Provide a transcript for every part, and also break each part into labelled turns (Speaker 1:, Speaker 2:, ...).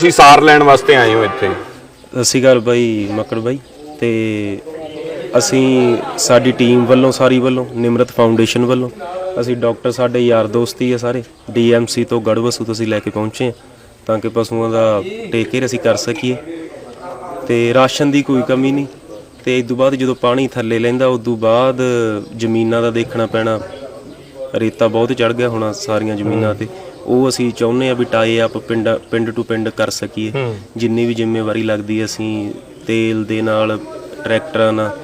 Speaker 1: ਤੁਸੀਂ ਸਾਰ ਲੈਣ ਵਾਸਤੇ ਆਏ ਹੋ ਇੱਥੇ?
Speaker 2: ਸਤਿ ਸ਼੍ਰੀ ਅਕਾਲ ਬਾਈ ਮੱਕੜ ਬਾਈ ਤੇ ਅਸੀਂ ਸਾਡੀ ਟੀਮ ਵੱਲੋਂ, ਸਾਰੀ ਵੱਲੋਂ, ਨਿਮਰਤ ਫਾਊਂਡੇਸ਼ਨ ਵੱਲੋਂ, ਅਸੀਂ ਡਾਕਟਰ ਸਾਡੇ ਯਾਰ ਦੋਸਤ ਹੀ ਆ ਸਾਰੇ, ਡੀਐਮਸੀ ਤੋਂ ਗੜਵਸੂ ਤੋਂ ਅਸੀਂ ਲੈ ਕੇ ਪਹੁੰਚੇ ਹਾਂ ਤਾਂ ਕਿ ਪਸ਼ੂਆਂ ਦਾ ਟੇਕ ਕੇਅਰ ਅਸੀਂ ਕਰ ਸਕੀਏ। ਤੇ ਰਾਸ਼ਨ ਦੀ ਕੋਈ ਕਮੀ ਨਹੀਂ, ਤੇ ਇਸ ਤੋਂ ਬਾਅਦ ਜਦੋਂ ਪਾਣੀ ਥੱਲੇ ਲੈਂਦਾ, ਉਸ ਤੋਂ ਬਾਅਦ ਜ਼ਮੀਨਾਂ ਦਾ ਦੇਖਣਾ ਪੈਣਾ, ਰੇਤਾ ਬਹੁਤ ਚੜ ਗਿਆ ਹੋਣਾ ਸਾਰੀਆਂ ਜ਼ਮੀਨਾਂ ਤੇ। ਉਹ ਅਸੀਂ ਚਾਹੁੰਦੇ ਆ ਵੀ ਟਾਈ ਆਪ ਪਿੰਡ ਪਿੰਡ ਟੂ ਪਿੰਡ ਕਰ ਸਕੀਏ। ਜਿੰਨੀ ਵੀ ਜ਼ਿੰਮੇਵਾਰੀ ਲੱਗਦੀ ਅਸੀਂ ਤੇਲ ਦੇ ਨਾਲ ਟਰੈਕਟਰਾਂ ਨਾਲ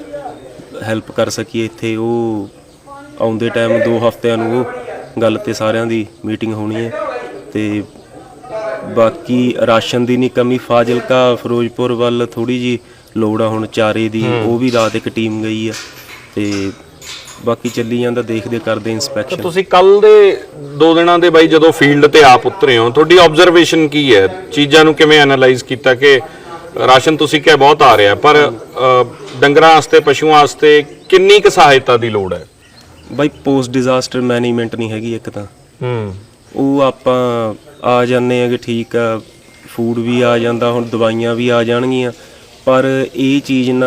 Speaker 2: ਹੈਲਪ ਕਰ ਸਕੀਏ। ਇੱਥੇ ਉਹ ਆਉਂਦੇ ਟਾਈਮ ਦੋ ਹਫ਼ਤਿਆਂ ਨੂੰ ਉਹ ਗੱਲ ਤੇ ਸਾਰਿਆਂ ਦੀ ਮੀਟਿੰਗ ਹੋਣੀ ਹੈ। ਤੇ ਬਾਕੀ ਰਾਸ਼ਨ ਦੀ ਨਹੀਂ ਕਮੀ ਫਾਜ਼ਿਲਕਾ ਫਿਰੋਜ਼ਪੁਰ ਵੱਲ ਥੋੜੀ ਜੀ ਲੋੜ ਆ ਹੁਣ ਚਾਰੇ ਦੀ। ਉਹ ਵੀ ਰਾਤ ਇੱਕ ਟੀਮ ਗਈ ਆ। ਤੇ ਬਾਕੀ ਚੱਲੀ ਜਾਂਦਾ ਦੇਖਦੇ ਕਰਦੇ ਇਨਸਪੈਕਸ਼ਨ
Speaker 1: ਤੁਸੀਂ ਕੱਲ ਦੇ ਦੋ ਦਿਨਾਂ ਦੇ ਬਾਈ ਜਦੋਂ ਫੀਲਡ ਤੇ ਆਪ ਉਤਰੇ ਹੋ ਤੁਹਾਡੀ ਆਬਜ਼ਰਵੇਸ਼ਨ ਕੀ ਹੈ? ਚੀਜ਼ਾਂ ਨੂੰ ਕਿਵੇਂ ਐਨਾਲਾਈਜ਼ ਕੀਤਾ ਕਿ ਰਾਸ਼ਨ ਤੁਸੀਂ ਕਿਹਾ ਬਹੁਤ ਆ ਰਿਹਾ ਪਰ ਡੰਗਰਾਂ ਵਾਸਤੇ ਪਸ਼ੂਆਂ ਵਾਸਤੇ ਕਿੰਨੀ ਕੁ ਸਹਾਇਤਾ ਦੀ ਲੋੜ ਹੈ?
Speaker 2: ਬਾਈ ਪੋਸਟ ਡਿਜ਼ਾਸਟਰ ਮੈਨੇਜਮੈਂਟ ਨਹੀਂ ਹੈਗੀ ਇੱਕ ਤਾਂ।
Speaker 1: ਹੂੰ।
Speaker 2: ਉਹ ਆਪਾਂ ਆ ਜਾਂਦੇ ਆ ਕਿ ਠੀਕ ਆ ਫੂਡ ਵੀ ਆ ਜਾਂਦਾ ਹੁਣ ਦਵਾਈਆਂ ਵੀ ਆ ਜਾਣਗੀਆਂ ਪਰ ਇਹ ਚੀਜ਼ ਨਾ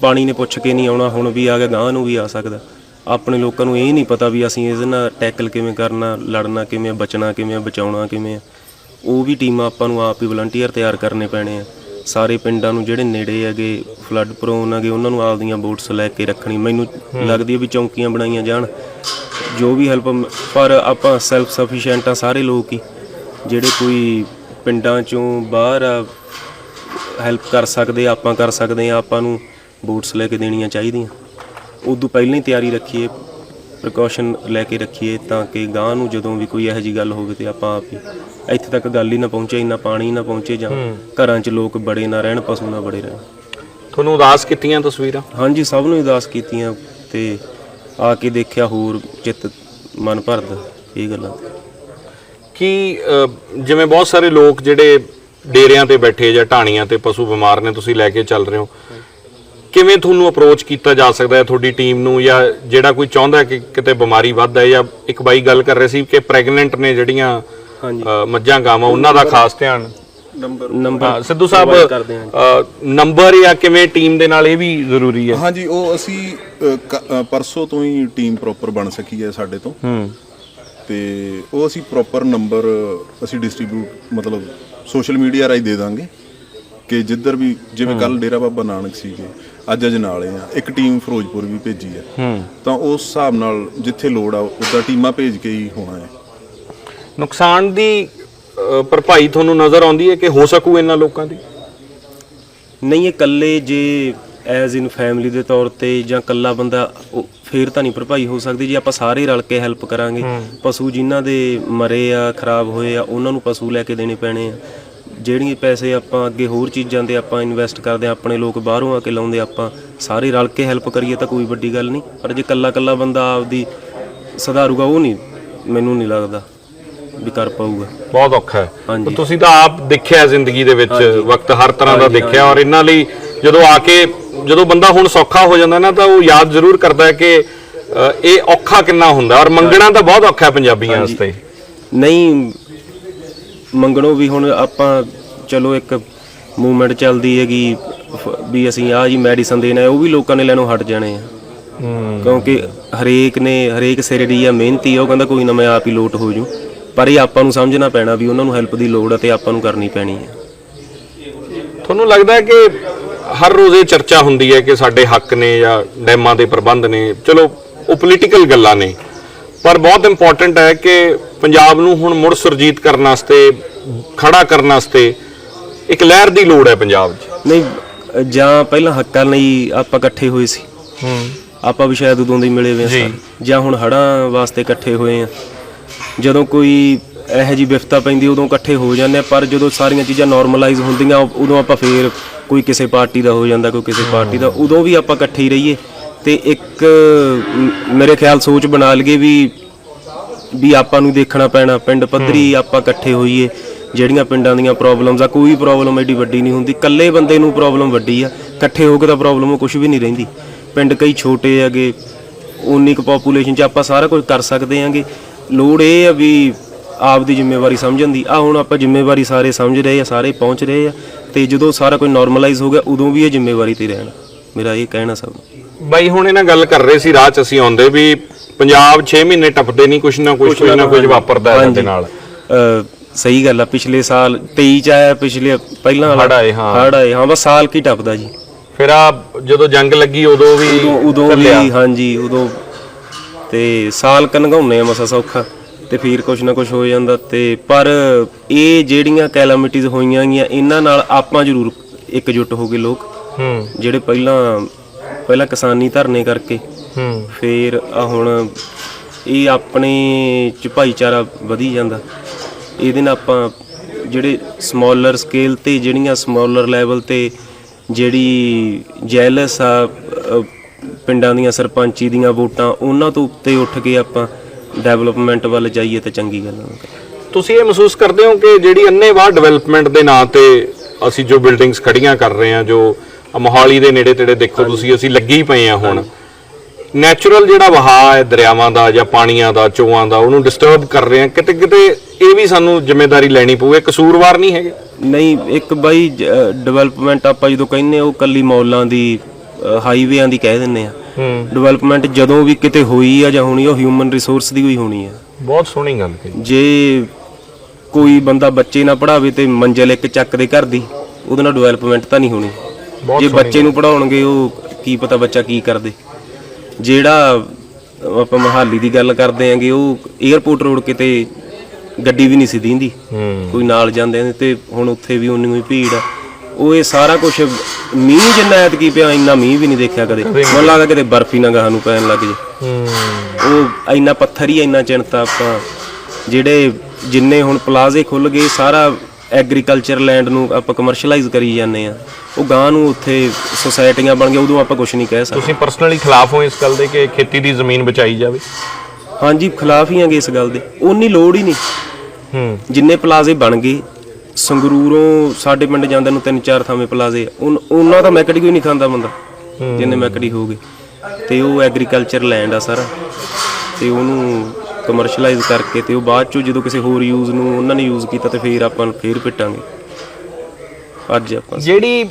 Speaker 2: ਪਾਣੀ ਨੇ ਪੁੱਛ ਕੇ ਨਹੀਂ ਆਉਣਾ ਹੁਣ ਵੀ ਆ ਗਿਆ ਗਾਂ ਨੂੰ ਵੀ ਆ ਸਕਦਾ। ਆਪਣੇ ਲੋਕਾਂ ਨੂੰ ਇਹ ਨਹੀਂ ਪਤਾ ਵੀ ਅਸੀਂ ਇਹਦੇ ਨਾਲ ਟੈਕਲ ਕਿਵੇਂ ਕਰਨਾ ਲੜਨਾ ਕਿਵੇਂ ਬਚਣਾ ਕਿਵੇਂ ਬਚਾਉਣਾ ਕਿਵੇਂ ਉਹ ਵੀ ਟੀਮਾਂ ਆਪਾਂ ਨੂੰ ਆਪ ਹੀ ਵਲੰਟੀਅਰ ਤਿਆਰ ਕਰਨੇ ਪੈਣੇ ਆ। ਸਾਰੇ ਪਿੰਡਾਂ ਨੂੰ ਜਿਹੜੇ ਨੇੜੇ ਹੈਗੇ ਫਲੱਡ ਪ੍ਰੋਨ ਹੈਗੇ ਉਹਨਾਂ ਨੂੰ ਆਪਦੀਆਂ ਬੋਟਸ ਲੈ ਕੇ ਰੱਖਣੀ। ਮੈਨੂੰ ਲੱਗਦੀ ਹੈ ਵੀ ਚੌਂਕੀਆਂ ਬਣਾਈਆਂ ਜਾਣ। ਜੋ ਵੀ ਹੈਲਪ ਪਰ ਆਪਾਂ ਸੈਲਫ ਸਫੀਸ਼ੀਐਂਟ ਆ ਸਾਰੇ ਲੋਕ ਹੀ। ਜਿਹੜੇ ਕੋਈ ਪਿੰਡਾਂ ਚੋਂ ਬਾਹਰ ਹੈਲਪ ਕਰ ਸਕਦੇ ਆਪਾਂ ਕਰ ਸਕਦੇ ਆ ਆਪਾਂ ਨੂੰ ਬੂਟਸ ਲੈ ਕੇ ਦੇਣੀਆਂ ਚਾਹੀਦੀਆਂ। ਉਦੋਂ ਪਹਿਲਾਂ ਹੀ ਤਿਆਰੀ ਰੱਖੀਏ ਪ੍ਰੀਕਾਸ਼ਨ ਲੈ ਕੇ ਰੱਖੀਏ ਤਾਂ ਕਿ ਗਾਂ ਨੂੰ ਜਦੋਂ ਵੀ ਕੋਈ ਇਹੋ ਜੀ ਗੱਲ ਹੋਵੇ ਤੇ ਆਪਾਂ ਆਪ ਹੀ ਇੱਥੇ ਤੱਕ ਗੱਲ ਹੀ ਨਾ ਪਹੁੰਚੇ ਇੰਨਾ ਪਾਣੀ ਨਾ ਪਹੁੰਚੇ ਜਾਂ ਘਰਾਂ 'ਚ ਲੋਕ ਬੜੇ ਨਾ ਰਹਿਣ ਪਸ਼ੂ ਨਾ ਬੜੇ ਰਹਿਣ।
Speaker 1: ਤੁਹਾਨੂੰ ਉਦਾਸ ਕੀਤੀਆਂ ਤਸਵੀਰਾਂ?
Speaker 2: ਹਾਂਜੀ ਸਭ ਨੂੰ ਉਦਾਸ ਕੀਤੀਆਂ ਤੇ ਆ ਕੇ ਦੇਖਿਆ ਹੋਰ ਚਿੱਤ ਮਨ ਭਰਦਾ ਇਹ ਗੱਲਾਂ।
Speaker 1: ਕਿ ਜਿਵੇਂ ਬਹੁਤ ਸਾਰੇ ਲੋਕ ਜਿਹੜੇ ਡੇਰਿਆਂ ਤੇ ਬੈਠੇ ਜਾਂ ਢਾਣੀਆਂ ਤੇ ਪਸ਼ੂ ਬਿਮਾਰ ਨੇ ਤੁਸੀਂ ਲੈ ਕੇ ਚੱਲ ਰਹੇ ਹੋ ਕਿਵੇਂ ਤੁਹਾਨੂੰ ਅਪਰੋਚ ਕੀਤਾ ਜਾ ਸਕਦਾ ਹੈ ਤੁਹਾਡੀ ਟੀਮ ਨੂੰ ਜਾਂ ਜਿਹੜਾ ਕੋਈ ਚਾਹੁੰਦਾ ਹੈ ਕਿ ਕਿਤੇ ਬਿਮਾਰੀ ਵੱਧ ਹੈ ਜਾਂ ਇੱਕ ਬਾਈ ਗੱਲ ਕਰ ਰਹੇ ਸੀ ਕਿ ਪ੍ਰੈਗਨੈਂਟ ਨੇ ਜਿਹੜੀਆਂ
Speaker 2: ਹਾਂਜੀ।
Speaker 1: ਅ, ਮੱਝਾਂ ਗਾਵਾਂ ਉਹਨਾਂ ਦਾ ਖਾਸ ਧਿਆਨ?
Speaker 2: ਨੰਬਰ
Speaker 1: ਹਾਂ,
Speaker 2: ਨੰਬਰ
Speaker 1: ਸਿੱਧੂ ਸਾਹਿਬ ਅ, ਨੰਬਰ ਜਾਂ। ਕਿਵੇਂ ਟੀਮ ਦੇ ਨਾਲ ਇਹ ਵੀ ਜ਼ਰੂਰੀ ਹੈ?
Speaker 3: ਹਾਂਜੀ ਉਹ ਅਸੀਂ ਅ, ਕ- ਅ, ਪਰਸੋਂ ਤੋਂ ਹੀ ਟੀਮ ਪ੍ਰੋਪਰ ਬਣ ਸਕੀ ਹੈ ਸਾਡੇ ਤੋਂ।
Speaker 1: ਹੂੰ।
Speaker 3: ਤੇ ਉਹ ਅਸੀਂ ਪ੍ਰੋਪਰ ਨੰਬਰ ਅਸੀਂ ਡਿਸਟ੍ਰੀਬਿਊਟ ਮਤਲਬ ਸੋਸ਼ਲ ਮੀਡੀਆ ਰਾਹੀਂ ਦੇ ਦਾਂਗੇ ਕਿ ਜਿੱਧਰ ਵੀ ਜਿਵੇਂ ਕੱਲ ਡੇਰਾ ਬਾਬਾ ਨਾਨਕ ਸੀਗੇ ਅੱਜ ਅਜਨਾਲੇ ਆ। ਇੱਕ ਟੀਮ ਫਿਰੋਜ਼ਪੁਰ ਵੀ ਭੇਜੀ ਹੈ। ਤਾਂ ਉਸ ਹਿਸਾਬ ਨਾਲ ਜਿੱਥੇ ਲੋੜ ਆ ਉੱਦਾਂ ਟੀਮਾਂ ਭੇਜ ਕੇ ਹੀ ਹੋਣਾ ਹੈ।
Speaker 1: ਨੁਕਸਾਨ ਦੀ ਅ, ਭਰਪਾਈ ਤੁਹਾਨੂੰ ਨਜ਼ਰ ਆਉਂਦੀ ਹੈ ਕਿ ਹੋ ਸਕੂ ਇਹਨਾਂ ਲੋਕਾਂ ਦੀ?
Speaker 2: ਨਹੀਂ ਇਹ ਇਕੱਲੇ ਜੇ ਐਜ਼ ਇਨ ਫੈਮਿਲੀ ਦੇ ਤੌਰ ਤੇ ਜਾਂ ਇਕੱਲਾ ਬੰਦਾ ਉਹ ਫੇਰ ਤਾਂ ਨਹੀਂ ਭਰਪਾਈ ਹੋ ਸਕਦੀ। ਜੇ ਆਪਾਂ ਸਾਰੇ ਰਲ ਕੇ ਹੈਲਪ ਕਰਾਂਗੇ ਪਸ਼ੂ ਜਿਨ੍ਹਾਂ ਦੇ ਮਰੇ ਆ ਖਰਾਬ ਹੋਏ ਆ ਉਹਨਾਂ ਨੂੰ ਪਸ਼ੂ ਲੈ ਕੇ ਦੇਣੇ ਪੈਣੇ ਆ। ਜਿਹੜੀਆਂ ਪੈਸੇ ਆਪਾਂ ਅੱਗੇ ਹੋਰ ਚੀਜ਼ਾਂ ਤੇ ਆਪਾਂ ਇਨਵੈਸਟ ਕਰਦੇ ਆ ਆਪਣੇ ਲੋਕ ਬਾਹਰੋਂ ਆ ਕੇ ਲਾਉਂਦੇ ਆਪਾਂ ਸਾਰੇ ਰਲ ਕੇ ਹੈਲਪ ਕਰੀਏ ਤਾਂ ਕੋਈ ਵੱਡੀ ਗੱਲ ਨਹੀਂ। ਪਰ ਜੇ ਇਕੱਲਾ ਇਕੱਲਾ ਬੰਦਾ ਆਪਦੀ ਸੁਧਾਰੂਗਾ ਉਹ ਨਹੀਂ ਮੈਨੂੰ ਨਹੀਂ ਲੱਗਦਾ ਵੀ ਕਰ ਪਾਊਗਾ।
Speaker 1: ਬਹੁਤ ਔਖਾ ਹੈ। ਤੁਸੀਂ ਤਾਂ ਆਪ ਦੇਖਿਆ ਜ਼ਿੰਦਗੀ ਦੇ ਵਿੱਚ ਵਕਤ ਹਰ ਤਰ੍ਹਾਂ ਦਾ ਦੇਖਿਆ ਔਰ ਇਹਨਾਂ ਲਈ ਜਦੋਂ ਆ ਕੇ ਜਦੋਂ ਬੰਦਾ ਹੁਣ ਸੌਖਾ ਹੋ ਜਾਂਦਾ ਨਾ ਤਾਂ ਉਹ ਯਾਦ ਜ਼ਰੂਰ ਕਰਦਾ ਹੈ ਕਿ ਇਹ ਔਖਾ ਕਿੰਨਾ ਹੁੰਦਾ। ਔਰ ਮੰਗਣਾ ਤਾਂ ਬਹੁਤ ਔਖਾ ਹੈ ਪੰਜਾਬੀਆਂ ਵਾਸਤੇ।
Speaker 2: ਨਹੀਂ ਮੰਗਣੋਂ ਵੀ ਹੁਣ ਆਪਾਂ ਚਲੋ ਇੱਕ ਮੂਵਮੈਂਟ ਚੱਲਦੀ ਹੈਗੀ ਫ- ਵੀ ਅਸੀਂ ਆਹ ਜੀ ਮੈਡੀਸਨ ਦੇਣਾ ਹੈ ਉਹ ਵੀ ਲੋਕਾਂ ਨੇ ਲੈਣੋਂ ਹਟ ਜਾਣੇ ਆ। ਕਿਉਂਕਿ ਹਰੇਕ ਨੇ ਹਰੇਕ ਸਿਰੜੀ ਆ ਮਿਹਨਤੀ ਆ, ਉਹ ਕਹਿੰਦਾ ਕੋਈ ਨਾ ਮੈਂ ਆਪ ਹੀ ਲੋਟ ਹੋ ਜੂ ਪਰ ਇਹ ਆਪਾਂ ਨੂੰ ਸਮਝਣਾ ਪੈਣਾ ਵੀ ਉਹਨਾਂ ਨੂੰ ਹੈਲਪ ਦੀ ਲੋੜ ਹੈ ਤੇ ਆਪਾਂ ਨੂੰ ਕਰਨੀ ਪੈਣੀ ਹੈ
Speaker 1: ਤੁਹਾਨੂੰ ਲੱਗਦਾ ਹੈ ਕਿ ਹਰ ਰੋਜ਼ ਇਹ ਚਰਚਾ ਹੁੰਦੀ ਹੈ ਕਿ ਸਾਡੇ ਹੱਕ ਨੇ ਜਾਂ ਡੈਮਾਂ ਦੇ ਪ੍ਰਬੰਧ ਨੇ? ਚਲੋ ਉਹ ਪੋਲੀਟੀਕਲ ਗੱਲਾਂ ਨੇ। ਪਰ ਬਹੁਤ ਇੰਪੋਰਟੈਂਟ ਹੈ ਕਿ ਪੰਜਾਬ ਨੂੰ ਹੁਣ ਮੁੜ ਸੁਰਜੀਤ ਕਰਨ ਵਾਸਤੇ ਖੜਾ ਕਰਨ ਵਾਸਤੇ ਇੱਕ ਲਹਿਰ ਦੀ ਲੋੜ ਹੈ ਪੰਜਾਬ 'ਚ।
Speaker 2: ਨਹੀਂ ਜਾਂ ਪਹਿਲਾਂ ਹੱਕਾਂ ਲਈ ਆਪਾਂ ਇਕੱਠੇ ਹੋਏ ਸੀ। ਆਪਾਂ ਵੀ ਸ਼ਾਇਦ ਉਦੋਂ ਦੇ ਹੀ ਮਿਲੇ ਹੋਏ। ਸਾਂ ਜਾਂ। ਹੁਣ ਹੜਾਂ ਵਾਸਤੇ ਇਕੱਠੇ ਹੋਏ ਆ ਜਦੋਂ ਕੋਈ ਇਹੋ ਜੀ ਵਿਫਤਾ ਪੈਂਦੀ ਉਦੋਂ ਇਕੱਠੇ ਹੋ ਜਾਂਦੇ ਆ ਪਰ ਜਦੋਂ ਸਾਰੀਆਂ ਚੀਜ਼ਾਂ ਨਾਰਮਲਾਈਜ਼ ਹੁੰਦੀਆਂ ਉਦੋਂ ਆਪਾਂ ਫੇਰ ਕੋਈ ਕਿਸੇ ਪਾਰਟੀ ਦਾ ਹੋ ਜਾਂਦਾ ਕੋਈ ਕਿਸੇ ਪਾਰਟੀ ਦਾ। ਉਦੋਂ ਵੀ ਆਪਾਂ ਇਕੱਠੇ ਹੀ ਰਹੀਏ। ਤੇ ਇੱਕ ਮੇਰੇ ਖਿਆਲ ਸੋਚ ਬਣਾ ਲਈਏ ਵੀ ਵੀ ਆਪਾਂ ਨੂੰ ਦੇਖਣਾ ਪੈਣਾ ਪਿੰਡ ਪੱਧਰੀ ਆਪਾਂ ਇਕੱਠੇ ਹੋਈਏ ਜਿਹੜੀਆਂ ਪਿੰਡਾਂ ਦੀਆਂ ਪ੍ਰੋਬਲਮਸ ਆ ਕੋਈ ਪ੍ਰੋਬਲਮ ਐਡੀ ਵੱਡੀ ਨਹੀਂ ਹੁੰਦੀ। ਇਕੱਲੇ ਬੰਦੇ ਨੂੰ ਪ੍ਰੋਬਲਮ ਵੱਡੀ ਆ ਇਕੱਠੇ ਹੋ ਕੇ ਤਾਂ ਪ੍ਰੋਬਲਮ ਕੁਝ ਵੀ ਨਹੀਂ ਰਹਿੰਦੀ। ਪਿੰਡ ਕਈ ਛੋਟੇ ਹੈਗੇ ਉਨੀ ਕੁ ਪੋਪੂਲੇਸ਼ਨ 'ਚ ਆਪਾਂ ਸਾਰਾ ਕੁਝ ਕਰ ਸਕਦੇ ਆਂਗੇ। ਲੋੜ ਇਹ ਆ ਵੀ ਆਪ ਦੀ ਜ਼ਿੰਮੇਵਾਰੀ ਸਮਝਣ ਦੀ। ਆ ਹੁਣ ਆਪਾਂ ਜ਼ਿੰਮੇਵਾਰੀ ਸਾਰੇ ਸਮਝ ਰਹੇ ਆ ਸਾਰੇ ਪਹੁੰਚ ਰਹੇ ਆ ਤੇ ਜਦੋਂ ਸਾਰਾ ਕੁਝ ਨਾਰਮਲਾਈਜ਼ ਹੋ ਗਿਆ ਉਦੋਂ ਵੀ ਇਹ ਜ਼ਿੰਮੇਵਾਰੀ ਤੇ ਰਹਿਣ। ਮੇਰਾ ਇਹ ਕਹਿਣਾ ਸਭ ਨੂੰ।
Speaker 1: ਬਾਈ ਹੁਣ ਇਹਨਾਂ ਗੱਲ ਕਰ ਰਹੇ ਸੀ ਰਾਹ ਚ ਅਸੀਂ ਆਉਂਦੇ ਵੀ ਪੰਜਾਬ 6 ਮਹੀਨੇ ਟੱਪਦੇ ਨਹੀਂ ਕੁਛ ਨਾ ਕੁਛ ਕੁਛ ਨਾ ਕੁਝ ਵਾਪਰਦਾ ਹੈ ਇਹਦੇ ਨਾਲ।
Speaker 2: ਅ, ਸਹੀ ਗੱਲ ਆ ਪਿਛਲੇ ਸਾਲ 23 ਚ ਆਇਆ ਪਿਛਲੇ ਪਹਿਲਾਂ ਵਾਲਾ।
Speaker 1: ਹੜ੍ਹ ਆਏ, ਹਾਂ।
Speaker 2: ਹੜ੍ਹ ਆਏ ਹਾਂ ਬਸ ਸਾਲ ਕੀ ਟੱਪਦਾ ਜੀ।
Speaker 1: ਫਿਰ ਆ ਜਦੋਂ ਜੰਗ ਲੱਗੀ ਉਦੋਂ ਵੀ
Speaker 2: ਉਦੋਂ ਉਦੋਂ
Speaker 1: ਚੱਲਿਆ।
Speaker 2: ਵੀ ਹਾਂਜੀ ਉਦੋਂ। ਤੇ ਸਾਲ ਕਨਗਾਉਨੇ ਆ ਮਸਾ ਸੌਖਾ। ਤੇ ਫਿਰ ਕੁਛ ਨਾ ਕੁਛ ਹੋ ਜਾਂਦਾ ਤੇ ਪਰ ਇਹ ਜਿਹੜੀਆਂ ਕੈਲਾਮਿਟੀਜ਼ ਹੋਈਆਂ ਗੀਆਂ ਇਹਨਾਂ ਨਾਲ ਆਪਾਂ ਜ਼ਰੂਰ ਇਕਜੁੱਟ ਹੋ ਗਏ ਲੋਕ।
Speaker 1: ਹੂੰ।
Speaker 2: ਜਿਹੜੇ ਪਹਿਲਾਂ ਪਹਿਲਾਂ ਕਿਸਾਨੀ ਧਰਨੇ ਕਰਕੇ
Speaker 1: ਹੂੰ।
Speaker 2: ਫਿਰ ਆ ਹੁਣ ਇਹ ਆਪਣੇ ਚ ਭਾਈਚਾਰਾ ਵਧੀ ਜਾਂਦਾ। ਇਹਦੇ ਨਾਲ ਆਪਾਂ ਜਿਹੜੇ ਸਮਾਲਰ ਸਕੇਲ ਤੇ ਜਿਹੜੀਆਂ ਸਮਾਲਰ ਲੈਵਲ ਤੇ ਜਿਹੜੀ ਜੈਲਸ ਆ ਪਿੰਡਾਂ ਦੀਆਂ ਸਰਪੰਚੀ ਦੀਆਂ ਵੋਟਾਂ ਉਹਨਾਂ ਤੋਂ ਉੱਤੇ ਉੱਠ ਕੇ ਆਪਾਂ ਡਿਵੈਲਪਮੈਂਟ ਵੱਲ ਜਾਈਏ ਤਾਂ ਚੰਗੀ ਗੱਲ ਹੈ
Speaker 1: ਤੁਸੀਂ ਇਹ ਮਹਿਸੂਸ ਕਰਦੇ ਹੋ ਕਿ ਜਿਹੜੀ ਅੰਨੇਵਾਹ ਡਿਵੈਲਪਮੈਂਟ ਦੇ ਨਾਂ ਤੇ ਅਸੀਂ ਜੋ ਬਿਲਡਿੰਗਸ ਖੜੀਆਂ ਕਰ ਰਹੇ ਹਾਂ ਜੋ ਮੋਹਾਲੀ ਦੇ ਨੇੜੇ ਤੇੜੇ ਦੇਖੋ ਤੁਸੀਂ ਅਸੀਂ ਲੱਗੇ ਹੀ ਪਏ ਆ ਹੁਣ। ਨੈਚੁਰਲ ਜਿਹੜਾ ਵਹਾਅ ਹੈ ਦਰਿਆਵਾਂ ਦਾ ਜਾਂ ਪਾਣੀਆਂ ਦਾ ਚੋਆਂ ਦਾ ਉਹਨੂੰ ਡਿਸਟਰਬ ਕਰ ਰਹੇ ਹਾਂ। ਕਿਤੇ ਕਿਤੇ ਇਹ ਵੀ ਸਾਨੂੰ ਜ਼ਿੰਮੇਵਾਰੀ ਲੈਣੀ ਪਊ ਇਹ ਕਸੂਰਵਾਰ ਨਹੀਂ ਹੈਗੇ।
Speaker 2: ਨਹੀਂ ਇੱਕ ਬਾਈ ਡਿਵੈਲਪਮੈਂਟ ਆਪਾਂ ਜਦੋਂ ਕਹਿੰਨੇ ਉਹ ਕੱਲੀ ਮੌਲਾਂ ਦੀ ਹਾਈਵੇਆਂ ਦੀ ਕਹਿ ਦਿੰਨੇ ਆ ਡਿਵੈਲਪਮੈਂਟ ਜਦੋਂ ਵੀ ਕਿਤੇ ਹੋਈ ਆ ਜਾਂ ਹੋਣੀ ਆ, ਉਹ ਹਿਊਮਨ ਰਿਸੋਰਸ ਦੀ ਹੋਈ ਹੋਣੀ ਆ।
Speaker 1: ਬਹੁਤ ਸੋਹਣੀ ਗੱਲ ਕਹੀ।
Speaker 2: ਜੇ ਕੋਈ ਬੰਦਾ ਬੱਚੇ ਨਾ ਪੜਾਵੇ ਤੇ ਮੰਜ਼ਲ ਇੱਕ ਚੱਕ ਦੇ ਘਰ ਦੀ ਉਹਦੇ ਨਾਲ ਡਿਵੈਲਪਮੈਂਟ ਤਾਂ ਨਹੀਂ ਹੋਣੀ। ਜੇ ਬੱਚੇ ਨੂੰ ਪੜਾਉਣਗੇ ਉਹ ਕੀ ਪਤਾ ਬੱਚਾ ਕੀ ਕਰਦੇ। ਜਿਹੜਾ ਆਪਾਂ ਮਹਾਲੀ ਦੀ ਗੱਲ ਕਰਦੇ ਆਂਗੇ ਉਹ 에ਅਰਪੋਰਟ ਰੋਡ ਕਿਤੇ ਗੱਡੀ ਵੀ ਨਹੀਂ ਸੀ ਦੀਂਦੀ। ਕੋਈ ਨਾਲ ਜਾਂਦੇ ਨੇ ਤੇ ਹੁਣ ਉੱਥੇ ਵੀ ਉਨੀ ਹੀ ਭੀੜ ਆ। ਉਹ ਇਹ ਸਾਰਾ ਕੁਝ ਮੀਂਹ ਜਿੰਨਾ ਐਤਕੀ ਪਿਆ ਇੰਨਾ ਮੀਂਹ ਵੀ ਨਹੀਂ ਦੇਖਿਆ ਕਦੇ। ਮੈਨੂੰ ਲੱਗਦਾ ਕਿਤੇ ਬਰਫੀ ਨਾ ਗਾਹ ਨੂੰ ਪੈਣ ਲੱਗ ਜੇ। ਉਹ ਇੰਨਾ ਪੱਥਰ ਹੀ ਇੰਨਾ ਚਿੰਤਾ ਆਪਾਂ। ਜਿਹੜੇ ਜਿੰਨੇ ਹੁਣ ਪਲਾਜ਼ੇ ਖੁੱਲ ਗਏ ਸਾਰਾ ਐਗਰੀਕਲਚਰ ਲੈਂਡ ਨੂੰ ਆਪਾਂ ਕਮਰਸ਼ੀਅਲਾਈਜ਼ ਕਰੀ ਜਾਂਦੇ ਆ ਉਹ ਗਾਂ ਨੂੰ ਉੱਥੇ ਸੁਸਾਇਟੀਆਂ ਬਣ ਗਈਆਂ ਉਦੋਂ ਆਪਾਂ ਕੁਝ ਨਹੀਂ ਕਹਿ ਸਕਦੇ।
Speaker 1: ਤੁਸੀਂ ਪਰਸਨਲੀ ਖਿਲਾਫ ਹੋ ਇਸ ਗੱਲ ਦੇ ਕਿ ਖੇਤੀ ਦੀ ਜ਼ਮੀਨ ਬਚਾਈ ਜਾਵੇ?
Speaker 2: ਹਾਂਜੀ ਖਿਲਾਫ ਹੀ ਆਂਗੇ ਇਸ ਗੱਲ ਦੇ। ਉਨੀ ਲੋੜ ਹੀ ਨਹੀਂ।
Speaker 1: ਹੂੰ।
Speaker 2: ਜਿੰਨੇ ਪਲਾਜ਼ੇ ਬਣ ਗਏ ਸੰਗਰੂਰੋਂ ਸਾਡੇ ਪਿੰਡ ਜਾਂਦੇ ਨੂੰ ਤਿੰਨ ਚਾਰ ਥਾਵੇਂ ਪਲਾਜ਼ੇ ਆ। ਉਨ- ਉਹਨਾਂ ਦਾ ਮੈਕੜੀ ਕੋਈ ਨਹੀਂ ਖਾਂਦਾ ਬੰਦਾ ਜਿੰਨੇ ਮੈਕੜੀ ਹੋ ਗਏ। ਤੇ ਉਹ ਐਗਰੀਕਲਚਰ ਲੈਂਡ ਆ ਸਾਰਾ। ਤੇ ਉਹਨੂੰ ਕਮਰਸ਼ੀਅਲਾਈਜ਼ ਕਰਕੇ ਤੇ ਉਹ ਬਾਅਦ ਚੋਂ ਜਦੋਂ ਕਿਸੇ ਹੋਰ ਯੂਜ਼ ਨੂੰ ਉਹਨਾਂ ਨੇ ਯੂਜ਼ ਕੀਤਾ ਤੇ ਫੇਰ ਆਪਾਂ ਫੇਰ ਪਿੱਟਾਂਗੇ। ਅੱਜ ਆਪਾਂ
Speaker 1: ਜਿਹੜੀ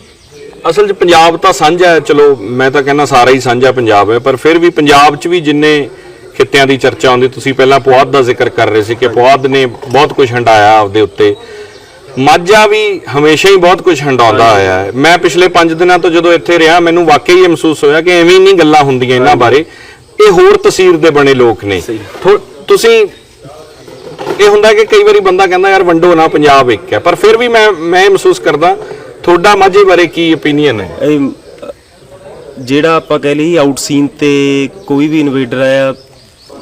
Speaker 1: ਅਸਲ 'ਚ ਪੰਜਾਬ ਤਾਂ ਸਾਂਝਾ ਹੈ ਚਲੋ ਮੈਂ ਤਾਂ ਕਹਿੰਦਾ ਸਾਰਾ ਹੀ ਸਾਂਝਾ ਪੰਜਾਬ ਹੈ ਪਰ ਫਿਰ ਵੀ ਪੰਜਾਬ 'ਚ ਵੀ ਜਿੰਨੇ ਖਿੱਤਿਆਂ ਦੀ ਚਰਚਾ ਆਉਂਦੀ ਤੁਸੀਂ ਪਹਿਲਾਂ ਪੁਆਧ ਦਾ ਜ਼ਿਕਰ ਕਰ ਰਹੇ ਸੀ ਕਿ ਪੁਆਧ ਨੇ ਬਹੁਤ ਕੁਝ ਹੰਡਾਇਆ ਆਪਦੇ ਉੱਤੇ। ਮਾਝਾ ਵੀ ਹਮੇਸ਼ਾ ਹੀ ਬਹੁਤ ਕੁਝ ਹੰਡਾਉਂਦਾ ਆਇਆ ਹੈ। ਮੈਂ ਪਿਛਲੇ 5 ਦਿਨਾਂ ਤੋਂ ਜਦੋਂ ਇੱਥੇ ਰਿਹਾ ਮੈਨੂੰ ਵਾਕਈ ਇਹ ਮਹਿਸੂਸ ਹੋਇਆ ਕਿ ਐਵੇਂ ਹੀ ਨਹੀਂ ਗੱਲਾਂ ਹੁੰਦੀਆਂ ਇਹਨਾਂ ਬਾਰੇ। ਇਹ ਹੋਰ ਤਸਵੀਰ ਦੇ ਬਣੇ ਲੋਕ ਨੇ। ਤੁਸੀਂ ਇਹ ਹੁੰਦਾ ਕਿ ਕਈ ਵਾਰੀ ਬੰਦਾ ਕਹਿੰਦਾ ਯਾਰ ਵੰਡੋ ਨਾ ਪੰਜਾਬ ਇੱਕ ਹੈ। ਪਰ ਫਿਰ ਵੀ ਮੈਂ ਮੈਂ ਮਹਿਸੂਸ ਕਰਦਾ ਤੁਹਾਡਾ ਮਾਝੇ ਬਾਰੇ ਕੀ ਓਪੀਨੀਅਨ ਹੈ?
Speaker 2: ਇਹ ਜਿਹੜਾ ਆਪਾਂ ਕਹਿ ਲਈ ਆਊਟ ਸੀਨ ਤੇ ਕੋਈ ਵੀ ਇਨਵੇਡਰ ਆਇਆ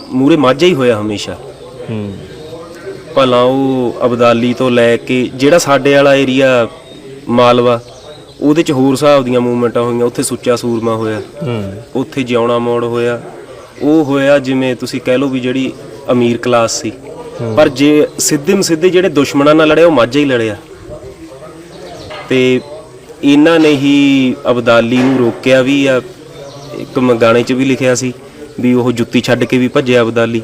Speaker 2: ਮੂਰੇ ਮਾਝਾ ਹੀ ਹੋਇਆ ਹਮੇਸ਼ਾ। ਭਲਾ ਉਹ ਅਬਦਾਲੀ ਤੋਂ ਲੈ ਕੇ ਜਿਹੜਾ ਸਾਡੇ ਵਾਲਾ ਏਰੀਆ ਮਾਲਵਾ ਉਹਦੇ ਚ ਹੋਰ ਹਿਸਾਬ ਦੀਆਂ ਮੂਵਮੈਂਟਾਂ ਹੋਈਆਂ। ਉੱਥੇ ਸੁੱਚਾ ਸੂਰਮਾ ਹੋਇਆ। ਉੱਥੇ ਜਿਉਣਾ ਮੋੜ ਹੋਇਆ। ਉਹ ਹੋਇਆ ਜਿਵੇਂ ਤੁਸੀਂ ਕਹਿ ਲਓ ਵੀ ਜਿਹੜੀ ਅਮੀਰ ਕਲਾਸ ਸੀ। ਪਰ ਜੇ ਸਿੱਧੇ ਸਿੱਧੇ ਜਿਹੜੇ ਦੁਸ਼ਮਣਾਂ ਨਾਲ ਲੜਿਆ ਉਹ ਮਾਝਾ ਹੀ ਲੜਿਆ। ਤੇ ਇਹਨਾਂ ਨੇ ਹੀ ਅਬਦਾਲੀ ਨੂੰ ਰੋਕਿਆ ਵੀ ਆ। ਇੱਕ ਗਾਣੇ 'ਚ ਵੀ ਲਿਖਿਆ ਸੀ ਵੀ ਉਹ ਜੁੱਤੀ ਛੱਡ ਕੇ ਵੀ ਭੱਜਿਆ ਅਬਦਾਲੀ।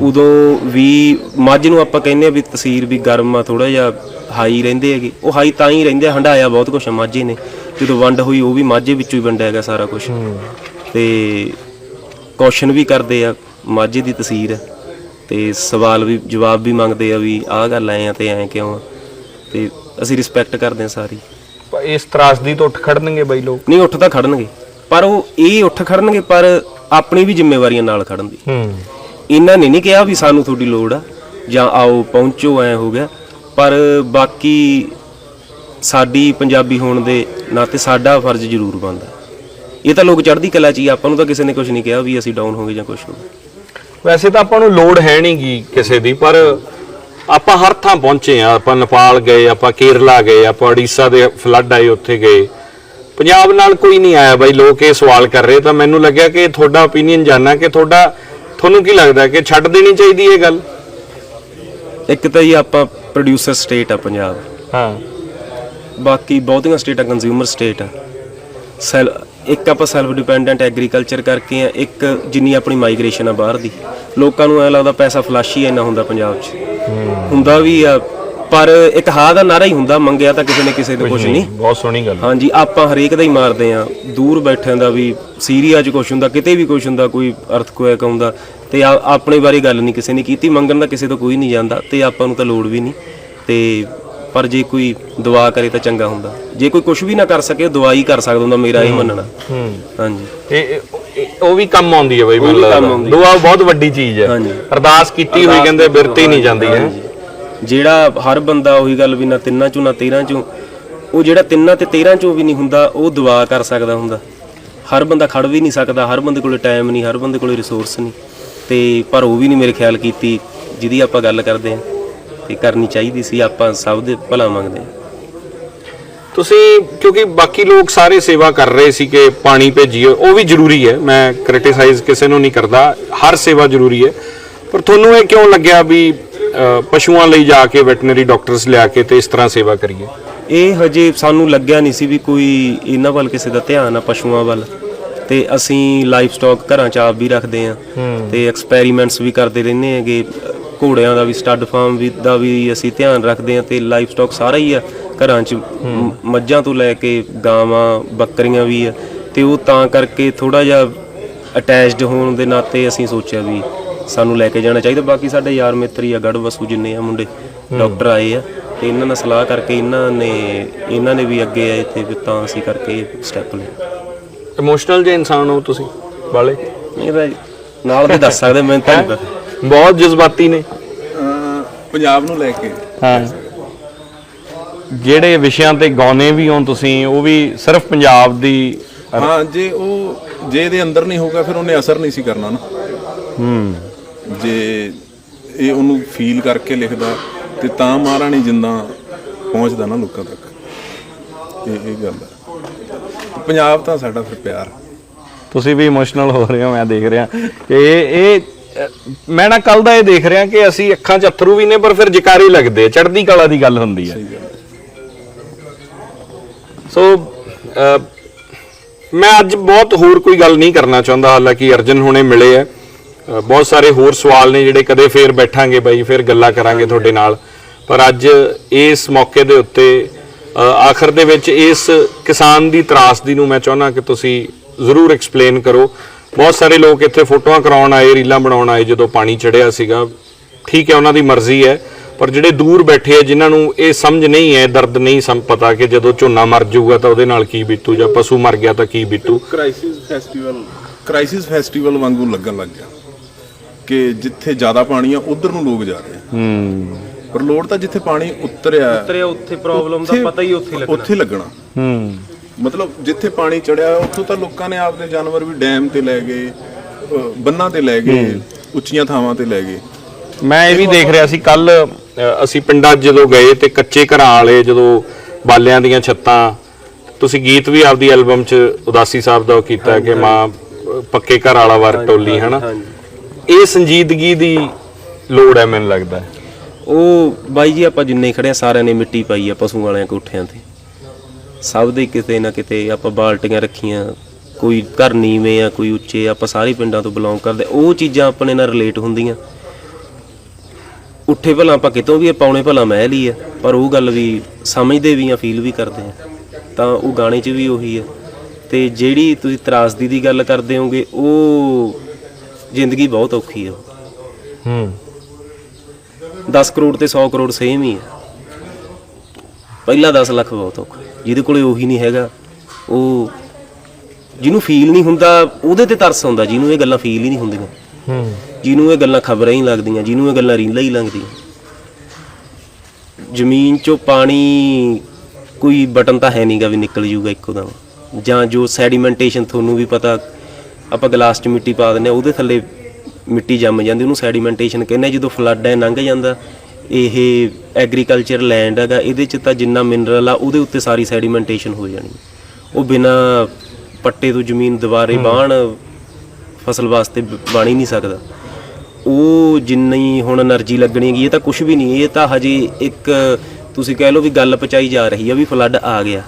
Speaker 2: ਉਦੋਂ ਵੀ ਮੱਝ ਨੂੰ ਆਪਾਂ ਕਹਿੰਦੇ ਆ ਵੀ ਤਸੀਰ ਵੀ ਗਰਮ ਆ ਥੋੜਾ ਜਿਹਾ ਹਾਈ ਰਹਿੰਦੇ ਹੈਗੇ। ਉਹ ਹਾਈ ਤਾਂ ਹੀ ਰਹਿੰਦੇ ਹੰਡਾਇਆ ਬਹੁਤ ਕੁਛ ਮਾਝੇ ਨੇ। ਜਦੋਂ ਵੰਡ ਹੋਈ ਉਹ ਵੀ ਮਾਝੇ ਵਿੱਚੋਂ ਹੀ ਵੰਡਿਆ ਗਿਆ ਸਾਰਾ ਕੁਝ ਤੇ ਕੁਐਸਚਨ ਵੀ ਕਰਦੇ ਆ ਮਾਝੇ ਦੀ ਤਸੀਰ। ਤੇ ਸਵਾਲ ਵੀ ਜਵਾਬ ਵੀ ਮੰਗਦੇ ਆ ਵੀ ਆਹ ਗੱਲ ਐ ਆ ਤੇ ਐ ਕਿਉਂ ਆ? ਤੇ ਅਸੀਂ ਰਿਸਪੈਕਟ ਕਰਦੇ ਆ ਸਾਰੀ।
Speaker 1: ਇਸ ਤਰਾਸਦੀ ਤੋਂ ਉੱਠ ਖੜਨਗੇ ਬਈ ਲੋਕ।
Speaker 2: ਨਹੀਂ ਉੱਠ ਤਾਂ ਖੜਨਗੇ। ਪਰ ਉਹ ਇਹ ਉੱਠ ਖੜਨਗੇ ਪਰ ਆਪਣੀ ਵੀ ਜ਼ਿੰਮੇਵਾਰੀਆਂ ਨਾਲ ਖੜਨ ਦੀ।
Speaker 1: ਹੂੰ।
Speaker 2: ਇਹਨਾਂ ਨੇ ਨਹੀਂ ਕਿਹਾ ਵੀ ਸਾਨੂੰ ਤੁਹਾਡੀ ਲੋੜ ਆ ਜਾਂ ਆਓ ਪਹੁੰਚੋ ਐ ਹੋ ਗਿਆ। ਪਰ ਬਾਕੀ ਸਾਡੀ ਪੰਜਾਬੀ ਹੋਣ ਦੇ ਨਾਤੇ ਸਾਡਾ ਫਰਜ਼ ਜ਼ਰੂਰ ਬਣਦਾ। ਇਹ ਤਾਂ ਲੋਕ ਚੜ੍ਹਦੀ ਕਲਾ ਚ ਹੀ ਆ, ਆਪਾਂ ਨੂੰ ਤਾਂ ਕਿਸੇ ਨੇ ਕੁਝ ਨਹੀਂ ਕਿਹਾ ਵੀ ਅਸੀਂ ਡਾਊਨ ਹੋ ਗਏ ਜਾਂ ਕੁਝ ਹੋ ਗਿਆ
Speaker 1: ਵੈਸੇ ਤਾਂ ਆਪਾਂ ਨੂੰ ਲੋੜ ਹੈ ਨਹੀਂਗੀ ਕਿਸੇ ਦੀ ਪਰ ਆਪਾਂ ਹਰ ਥਾਂ ਪਹੁੰਚੇ ਆ ਆਪਾਂ ਨੇਪਾਲ ਗਏ ਆਪਾਂ ਕੇਰਲਾ ਗਏ ਆਪਾਂ ਉੜੀਸਾ ਦੇ ਫਲੱਡ ਆਏ ਉੱਥੇ ਗਏ। ਪੰਜਾਬ ਨਾਲ ਕੋਈ ਨਹੀਂ ਆਇਆ ਬਾਈ ਲੋਕ ਇਹ ਸਵਾਲ ਕਰ ਰਹੇ ਤਾਂ ਮੈਨੂੰ ਲੱਗਿਆ ਕਿ ਤੁਹਾਡਾ ਓਪੀਨੀਅਨ ਜਾਨਣਾ ਕਿ ਤੁਹਾਡਾ ਤੁਹਾਨੂੰ ਕੀ ਲੱਗਦਾ ਕਿ ਛੱਡ ਦੇਣੀ ਚਾਹੀਦੀ ਇਹ ਗੱਲ?
Speaker 2: ਇੱਕ ਤਾਂ ਹੀ ਆਪਾਂ ਪ੍ਰੋਡਿਊਸਰ ਸਟੇਟ ਆ ਪੰਜਾਬ।
Speaker 1: ਹਾਂ।
Speaker 2: ਬਾਕੀ ਬਹੁਤੀਆਂ ਸਟੇਟਾਂ ਕੰਜ਼ਿਊਮਰ ਸਟੇਟ ਆ। ਸੈਲ ਇੱਕ ਆਪਾਂ ਸੈਲਫ ਡਿਪੈਂਡੈਂਟ ਐਗਰੀਕਲਚਰ ਕਰਕੇ ਆ ਇੱਕ ਜਿੰਨੀ ਆਪਣੀ ਮਾਈਗ੍ਰੇਸ਼ਨ ਆ ਬਾਹਰ ਦੀ। ਲੋਕਾਂ ਨੂੰ ਐ ਲੱਗਦਾ ਪੈਸਾ ਫਲਸ਼ ਹੀ ਇੰਨਾ ਹੁੰਦਾ ਪੰਜਾਬ 'ਚ। ਹੁੰਦਾ ਵੀ ਆ ਪਰ ਇੱਕ ਹਾਂ ਦਾ ਨਾਰਾ ਹੀ ਹੁੰਦਾ ਮੰਗਿਆ ਤਾਂ ਕਿਸੇ ਨੇ ਕਿਸੇ ਤੋਂ ਕੁਝ ਨਹੀਂ
Speaker 1: ਬਹੁਤ ਸੋਹਣੀ ਗੱਲ
Speaker 2: ਹਾਂਜੀ ਆਪਾਂ ਹਰੇਕ ਦਾ ਹੀ ਮਾਰਦੇ ਆ। ਦੂਰ ਬੈਠਿਆਂ ਦਾ ਵੀ ਸੀਰੀਆ 'ਚ ਕੁਛ ਹੁੰਦਾ ਕਿਤੇ ਵੀ ਕੁਛ ਹੁੰਦਾ ਕੋਈ ਅਰਥਕੁਐਕ ਆਉਂਦਾ ਤੇ ਆਪਣੇ ਬਾਰੇ ਗੱਲ ਨਹੀਂ ਕਿਸੇ ਨੇ ਕੀਤੀ ਮੰਗਣ ਦਾ ਕਿਸੇ ਤੋਂ ਕੋਈ ਨਹੀਂ ਜਾਂਦਾ ਤੇ ਆਪਾਂ ਨੂੰ ਤਾਂ ਲੋੜ ਵੀ ਨਹੀਂ। ਤੇ ਪਰ ਜੇ ਕੋਈ ਦੁਆ ਕਰੇ ਤਾਂ ਚੰਗਾ ਹੁੰਦਾ। ਜੇ ਕੋਈ ਕੁਝ ਵੀ ਨਾ ਕਰ ਸਕੇ ਦੁਆ ਹੀ ਕਰ ਸਕਦਾ ਹੁੰਦਾ ਮੇਰਾ ਇਹ ਮੰਨਣਾ। ਹਾਂਜੀ।
Speaker 1: ਇਹ ਇਹ- ਉਹ ਵੀ ਕੰਮ ਆਉਂਦੀ ਹੈ ਬਈ ਮੈਨੂੰ
Speaker 2: ਵੀ ਕੰਮ
Speaker 1: ਲੱਗਦਾ।
Speaker 2: ਆਉਂਦੀ
Speaker 1: ਦੁਆ ਬਹੁਤ ਵੱਡੀ ਚੀਜ਼ ਹੈ।
Speaker 2: ਹਾਂਜੀ।
Speaker 1: ਅਰਦਾਸ ਕੀਤੀ ਹੋਈ ਕਹਿੰਦੇ ਬਿਰਤੀ ਨਹੀਂ ਜਾਂਦੀ ਹੈ।
Speaker 2: ਜਿਹੜਾ ਹਰ ਬੰਦਾ ਉਹੀ ਗੱਲ ਵੀ ਨਾ ਤਿੰਨਾਂ ਚੋਂ ਨਾ 13 ਚੋਂ ਉਹ ਜਿਹੜਾ ਤਿੰਨਾਂ ਤੇ 13 ਚੋਂ ਵੀ ਨਹੀਂ ਹੁੰਦਾ ਉਹ ਦੁਆ ਕਰ ਸਕਦਾ ਹੁੰਦਾ। ਹਰ ਬੰਦਾ ਖੜ ਵੀ ਨਹੀਂ ਸਕਦਾ ਹਰ ਬੰਦੇ ਕੋਲੇ ਟਾਈਮ ਨਹੀਂ ਹਰ ਬੰਦੇ ਕੋਲੇ ਰਿਸੋਰਸ ਨਹੀਂ। ਤੇ ਪਰ ਉਹ ਵੀ ਨਹੀਂ ਮੇਰੇ ਖਿਆਲ ਕੀਤੀ ਜਿਹਦੀ ਆਪਾਂ ਗੱਲ ਕਰਦੇ ਹਾਂ। ਤੇ ਕਰਨੀ ਚਾਹੀਦੀ ਸੀ ਆਪਾਂ ਸਭ ਦੇ ਭਲਾ ਮੰਗਦੇ ਹਾਂ।
Speaker 1: ਤੁਸੀਂ ਕਿਉਂਕਿ ਬਾਕੀ ਲੋਕ ਸਾਰੇ ਸੇਵਾ ਕਰ ਰਹੇ ਸੀ ਕਿ ਪਾਣੀ ਭੇਜੀਏ ਉਹ ਵੀ ਜ਼ਰੂਰੀ ਹੈ ਮੈਂ ਕ੍ਰਿਟਿਸਾਈਜ਼ ਕਿਸੇ ਨੂੰ ਨਹੀਂ ਕਰਦਾ ਹਰ ਸੇਵਾ ਜ਼ਰੂਰੀ ਹੈ। ਪਰ ਤੁਹਾਨੂੰ ਇਹ ਕਿਉਂ ਲੱਗਿਆ ਵੀ ਪਸ਼ੂਆਂ ਲਈ ਜਾ ਕੇ ਵੈਟਰਨਰੀ ਡਾਕਟਰਸ ਲਿਆ ਕੇ ਤੇ ਇਸ ਤਰ੍ਹਾਂ ਸੇਵਾ ਕਰੀਏ?
Speaker 2: ਇਹ ਹਜੇ ਸਾਨੂੰ ਲੱਗਿਆ ਨਹੀਂ ਸੀ ਵੀ ਕੋਈ ਇਹਨਾਂ ਵੱਲ ਕਿਸੇ ਦਾ ਧਿਆਨ ਆ ਪਸ਼ੂਆਂ ਵੱਲ। ਤੇ ਅਸੀਂ ਲਾਈਫ ਸਟਾਕ ਘਰਾਂ 'ਚ ਆਪ ਵੀ ਰੱਖਦੇ ਆ ਤੇ ਐਕਸਪੈਰੀਮੈਂਟਸ ਵੀ ਕਰਦੇ ਰਹਿੰਦੇ ਹੈਗੇ। ਘੋੜਿਆਂ ਦਾ ਵੀ ਸਟੱਡ ਫਾਰਮ ਵੀ ਦਾ ਵੀ ਅਸੀਂ ਧਿਆਨ ਰੱਖਦੇ ਆ ਤੇ ਲਾਈਫ ਸਟਾਕ ਸਾਰਾ ਹੀ ਆ ਘਰਾਂ 'ਚ। ਮੱਝਾਂ ਤੋਂ ਲੈ ਕੇ ਗਾਵਾਂ ਬੱਕਰੀਆਂ ਵੀ ਆ। ਤੇ ਉਹ ਤਾਂ ਕਰਕੇ ਥੋੜਾ ਜਿਹਾ ਅਟੈਚਡ ਹੋਣ ਦੇ ਨਾਤੇ ਅਸੀਂ ਸੋਚਿਆ ਵੀ ਸਾਨੂੰ ਲੈ ਕੇ ਜਾਣਾ ਚਾਹੀਦਾ। ਬਾਕੀ ਸਾਡੇ ਯਾਰ ਮਿੱਤਰ ਹੀ ਆ ਗੜ ਵਸੂ ਜਿੰਨੇ ਆ ਮੁੰਡੇ ਡਾਕਟਰ ਆਏ ਆ। ਤੇ ਇਹਨਾਂ ਨਾਲ ਸਲਾਹ ਕਰਕੇ ਇਹਨਾਂ ਨੇ ਇਹਨਾਂ ਨੇ ਵੀ ਅੱਗੇ ਆਏ ਤੇ ਤਾਂ ਅਸੀਂ ਕਰਕੇ ਸਟੈਪ ਲਿਆ
Speaker 1: ਇਮੋਸ਼ਨਲ ਜੇ ਇਨਸਾਨ ਹੋ ਤੁਸੀਂ ਵਾਲੇ
Speaker 2: ਇਹ ਤਾਂ ਨਾਲ ਦੇ ਦੱਸ ਸਕਦੇ ਮੈਂ ਤਾਂ ਨਹੀਂ ਪਤਾ।
Speaker 1: ਬਹੁਤ ਜਜ਼ਬਾਤੀ ਨੇ।
Speaker 3: ਅਹ ਪੰਜਾਬ ਨੂੰ ਲੈ ਕੇ।
Speaker 1: ਹਾਂ। ਜਿਹੜੇ ਵਿਸ਼ਿਆਂ ਤੇ ਗਾਉਨੇ ਵੀ ਹੋ ਤੁਸੀਂ ਉਹ ਵੀ ਸਿਰਫ ਪੰਜਾਬ ਦੀ
Speaker 3: ਹਾਂ ਜੇ ਉਹ ਜੇ ਇਹਦੇ ਅੰਦਰ ਨਹੀਂ ਹੋਊਗਾ ਫਿਰ ਉਹਨੇ ਅਸਰ ਨਹੀਂ ਸੀ ਕਰਨਾ ਨਾ।
Speaker 1: ਹੂੰ।
Speaker 3: ਜੇ ਇਹ ਉਹਨੂੰ ਫੀਲ ਕਰਕੇ ਲਿਖਦਾ ਤੇ ਤਾਂ ਮਹਾਰਾਣੀ ਜਿੰਦਾ ਪਹੁੰਚਦਾ ਨਾ ਲੋਕਾਂ ਤੱਕ। ਇਹ ਇਹ ਗੱਲ ਹੈ। ਪੰਜਾਬ ਤਾਂ ਸਾਡਾ ਫਿਰ ਪਿਆਰ।
Speaker 1: ਤੁਸੀਂ ਵੀ ਇਮੋਸ਼ਨਲ ਹੋ ਰਹੇ ਹੋ ਮੈਂ ਦੇਖ ਰਿਹਾ। ਕਿ ਇਹ ਇਹ ਮੈਂ ਨਾ ਕੱਲ ਦਾ ਇਹ ਦੇਖ ਰਿਹਾ ਕਿ ਅਸੀਂ ਅੱਖਾਂ 'ਚ ਅਥਰੂ ਵੀ ਨੇ ਪਰ ਫਿਰ ਜਕਾਰੇ ਲੱਗਦੇ ਚੜ੍ਹਦੀ ਕਲਾ ਦੀ ਗੱਲ ਹੁੰਦੀ ਹੈ। ਸੋ ਮੈਂ ਅੱਜ ਬਹੁਤ ਹੋਰ ਕੋਈ ਗੱਲ ਨਹੀਂ ਕਰਨਾ ਚਾਹੁੰਦਾ। ਹਾਲਾਂਕਿ ਅਰਜਨ ਹੁਣੇ ਮਿਲੇ ਆ। ਅ, ਬਹੁਤ ਸਾਰੇ ਹੋਰ ਸਵਾਲ ਨੇ ਜਿਹੜੇ ਕਦੇ ਫੇਰ ਬੈਠਾਂਗੇ ਬਾਈ ਫੇਰ ਗੱਲਾਂ ਕਰਾਂਗੇ ਤੁਹਾਡੇ ਨਾਲ। ਪਰ ਅੱਜ ਇਸ ਮੌਕੇ ਦੇ ਉੱਤੇ ਆਖਰ ਦੇ ਵਿੱਚ ਇਸ ਕਿਸਾਨ ਦੀ ਤਰਾਸਦੀ ਨੂੰ ਮੈਂ ਚਾਹੁੰਦਾ ਕਿ ਤੁਸੀਂ ਜ਼ਰੂਰ ਐਕਸਪਲੇਨ ਕਰੋ। ਬਹੁਤ ਸਾਰੇ ਲੋਕ ਇੱਥੇ ਫੋਟੋਆਂ ਕਰਾਉਣ ਆਏ ਰੀਲਾਂ ਬਣਾਉਣ ਆਏ ਜਦੋਂ ਪਾਣੀ ਚੜਿਆ ਸੀਗਾ। ਠੀਕ ਹੈ ਉਹਨਾਂ ਦੀ ਮਰਜ਼ੀ ਹੈ ਪਰ ਜਿਹੜੇ ਦੂਰ ਬੈਠੇ ਆ ਜਿਨ੍ਹਾਂ ਨੂੰ ਇਹ ਸਮਝ ਨਹੀਂ ਹੈ ਦਰਦ ਨਹੀਂ ਸਮ ਪਤਾ ਕਿ ਜਦੋਂ ਝੋਨਾ ਮਰ ਜਾਊਗਾ ਤਾਂ ਉਹਦੇ ਨਾਲ ਕੀ ਬੀਤੂ ਜਾਂ ਪਸ਼ੂ ਮਰ ਗਿਆ ਤਾਂ ਕੀ ਬੀਤੂ।
Speaker 3: ਕ੍ਰਾਈਸਿਸ ਫੈਸਟੀਵਲ ਕ੍ਰਾਈਸਿਸ ਫੈਸਟੀਵਲ ਵਾਂਗੂ ਲੱਗਣ ਲੱਗ ਗਿਆ ਕਿ ਜਿੱਥੇ ਜ਼ਿਆਦਾ ਪਾਣੀ ਆ ਉਧਰ ਨੂੰ ਲੋਕ ਜਾ ਰਹੇ ਆ।
Speaker 1: ਹੂੰ।
Speaker 3: ਪਰ ਲੋੜ ਤਾਂ ਜਿੱਥੇ ਪਾਣੀ ਉਤਰਿਆ
Speaker 2: ਉਤਰਿਆ ਉੱਥੇ ਪ੍ਰੋਬਲਮ ਦਾ ਪਤਾ ਹੀ ਉੱਥੇ ਲੱਗਣਾ।
Speaker 3: ਉੱਥੇ ਲੱਗਣਾ।
Speaker 1: ਹੂੰ।
Speaker 3: ਮਤਲਬ ਜਿੱਥੇ ਪਾਣੀ ਚੜਿਆ ਉੱਥੋਂ ਤਾਂ ਲੋਕਾਂ ਨੇ ਆਪਦੇ ਜਾਨਵਰ ਵੀ ਡੈਮ ਤੇ ਲੈ ਗਏ ਬੰਨਾਂ ਤੇ ਲੈ ਗਏ ਉੱਚੀਆਂ ਥਾਵਾਂ ਤੇ ਲੈ ਗਏ।
Speaker 1: ਮੈਂ ਇਹ ਵੀ ਦੇਖ ਰਿਹਾ ਸੀ ਕੱਲ ਅਸੀਂ ਪਿੰਡਾਂ ਜਦੋਂ ਗਏ ਤੇ ਕੱਚੇ ਘਰਾਂ ਵਾਲੇ ਜਦੋਂ ਬਾਲਿਆਂ ਦੀਆਂ ਛੱਤਾਂ ਤੁਸੀਂ ਗੀਤ ਵੀ ਆਪਦੀ ਐਲਬਮ 'ਚ ਉਦਾਸੀ ਸਾਹਿਬ ਦਾ ਉਹ ਕੀਤਾ ਕਿ ਮਾਂ ਪੱਕੇ ਘਰ ਵਾਲਾ ਵਰ ਟੋਲੀ ਹਨਾ? ਇਹ ਸੰਜੀਦਗੀ ਦੀ ਲੋੜ ਹੈ ਮੈਨੂੰ ਲੱਗਦਾ
Speaker 2: ਉਹ ਬਾਈ ਜੀ ਆਪਾਂ ਜਿੰਨੇ ਖੜੇ ਆ ਸਾਰਿਆਂ ਨੇ ਮਿੱਟੀ ਪਾਈ ਆ ਪਸ਼ੂ ਵਾਲਿਆਂ ਕੋਠਿਆਂ ਤੇ। ਸਭ ਦੇ ਕਿਤੇ ਨਾ ਕਿਤੇ ਆਪਾਂ ਬਾਲਟੀਆਂ ਰੱਖੀਆਂ ਕੋਈ ਘਰ ਨੀਵੇਂ ਆ ਕੋਈ ਉੱਚੇ ਆ, ਆਪਾਂ ਸਾਰੇ ਪਿੰਡਾਂ ਤੋਂ ਬਿਲੋਂਗ ਕਰਦੇ ਉਹ ਚੀਜ਼ਾਂ ਆਪਣੇ ਨਾਲ ਰਿਲੇਟ ਹੁੰਦੀਆਂ। ਉੱਠੇ ਭਲਾ ਆਪਾਂ ਕਿਤੋਂ ਵੀ ਆ, ਪਾਉਣੇ ਭਲਾ ਮਹਿਲ ਹੀ ਆ ਪਰ ਉਹ ਗੱਲ ਵੀ ਸਮਝਦੇ ਵੀ ਆ ਫੀਲ ਵੀ ਕਰਦੇ ਆ। ਤਾਂ ਉਹ ਗਾਣੇ 'ਚ ਵੀ ਉਹੀ ਆ। ਤੇ ਜਿਹੜੀ ਤੁਸੀਂ ਤਰਾਸਦੀ ਦੀ ਗੱਲ ਕਰਦੇ ਹੋਗੇ ਉਹ ਜ਼ਿੰਦਗੀ ਬਹੁਤ ਔਖੀ ਆ।
Speaker 1: ਹੂੰ।
Speaker 2: 10 ਕਰੋੜ ਤੇ 100 ਕਰੋੜ ਸੇਮ ਹੀ ਹੈ ਪਹਿਲਾ 10 ਲੱਖ ਬਹੁਤ ਔਖਾ। ਜਿਹਦੇ ਕੋਲੇ ਉਹੀ ਨਹੀਂ ਹੈਗਾ। ਉਹ ਜਿਹਨੂੰ ਫੀਲ ਨਹੀਂ ਹੁੰਦਾ ਉਹਦੇ ਤੇ ਤਰਸ ਆਉਂਦਾ ਜਿਹਨੂੰ ਇਹ ਗੱਲਾਂ ਫੀਲ ਹੀ ਨਹੀਂ ਹੁੰਦੀਆਂ।
Speaker 1: ਹੂੰ।
Speaker 2: ਜਿਹਨੂੰ ਇਹ ਗੱਲਾਂ ਖਬਰਾਂ ਹੀ ਲੱਗਦੀਆਂ ਜਿਹਨੂੰ ਇਹ ਗੱਲਾਂ ਰੀਲਾਂ ਹੀ ਲੱਗਦੀਆਂ। ਜ਼ਮੀਨ 'ਚੋਂ ਪਾਣੀ ਕੋਈ ਬਟਨ ਤਾਂ ਹੈ ਨਹੀਂਗਾ ਵੀ ਨਿਕਲ ਜੂਗਾ ਇੱਕੋ ਦਮ। ਜਾਂ ਜੋ ਸੈਡੀਮੈਂਟੇਸ਼ਨ ਤੁਹਾਨੂੰ ਵੀ ਪਤਾ ਆਪਾਂ ਗਲਾਸ 'ਚ ਮਿੱਟੀ ਪਾ ਦਿੰਦੇ ਆ ਉਹਦੇ ਥੱਲੇ ਮਿੱਟੀ ਜੰਮ ਜਾਂਦੀ ਉਹਨੂੰ ਸੈਡੀਮੈਂਟੇਸ਼ਨ ਕਹਿੰਦੇ। ਜਦੋਂ ਫਲੱਡ ਹੈ ਲੰਘ ਜਾਂਦਾ। ਇਹ ਐਗਰੀਕਲਚਰ ਲੈਂਡ ਹੈਗਾ ਇਹਦੇ ਚ ਤਾਂ ਜਿੰਨਾ ਮਿਨਰਲ ਆ ਉਹਦੇ ਉੱਤੇ ਸਾਰੀ ਸੈਡੀਮੈਂਟੇਸ਼ਨ ਹੋ ਜਾਣੀ। ਉਹ ਬਿਨਾ ਪੱਟੇ ਤੋਂ ਜ਼ਮੀਨ ਦੁਬਾਰੇ ਬਾਣ ਫਸਲ ਵਾਸਤੇ ਬਣ ਨਹੀਂ ਸਕਦਾ। ਉਹ ਜਿੰਨੀ ਹੁਣ એનર્ਜੀ ਲੱਗਣੀ ਹੈਗੀ ਇਹ ਤਾਂ ਕੁਝ ਵੀ ਨਹੀਂ ਇਹ ਤਾਂ ਹਜੇ ਇੱਕ ਤੁਸੀਂ ਕਹਿ ਲਓ ਵੀ ਗੱਲ ਪਚਾਈ ਜਾ ਰਹੀ ਆ ਵੀ ਫਲੱਡ ਆ ਗਿਆ।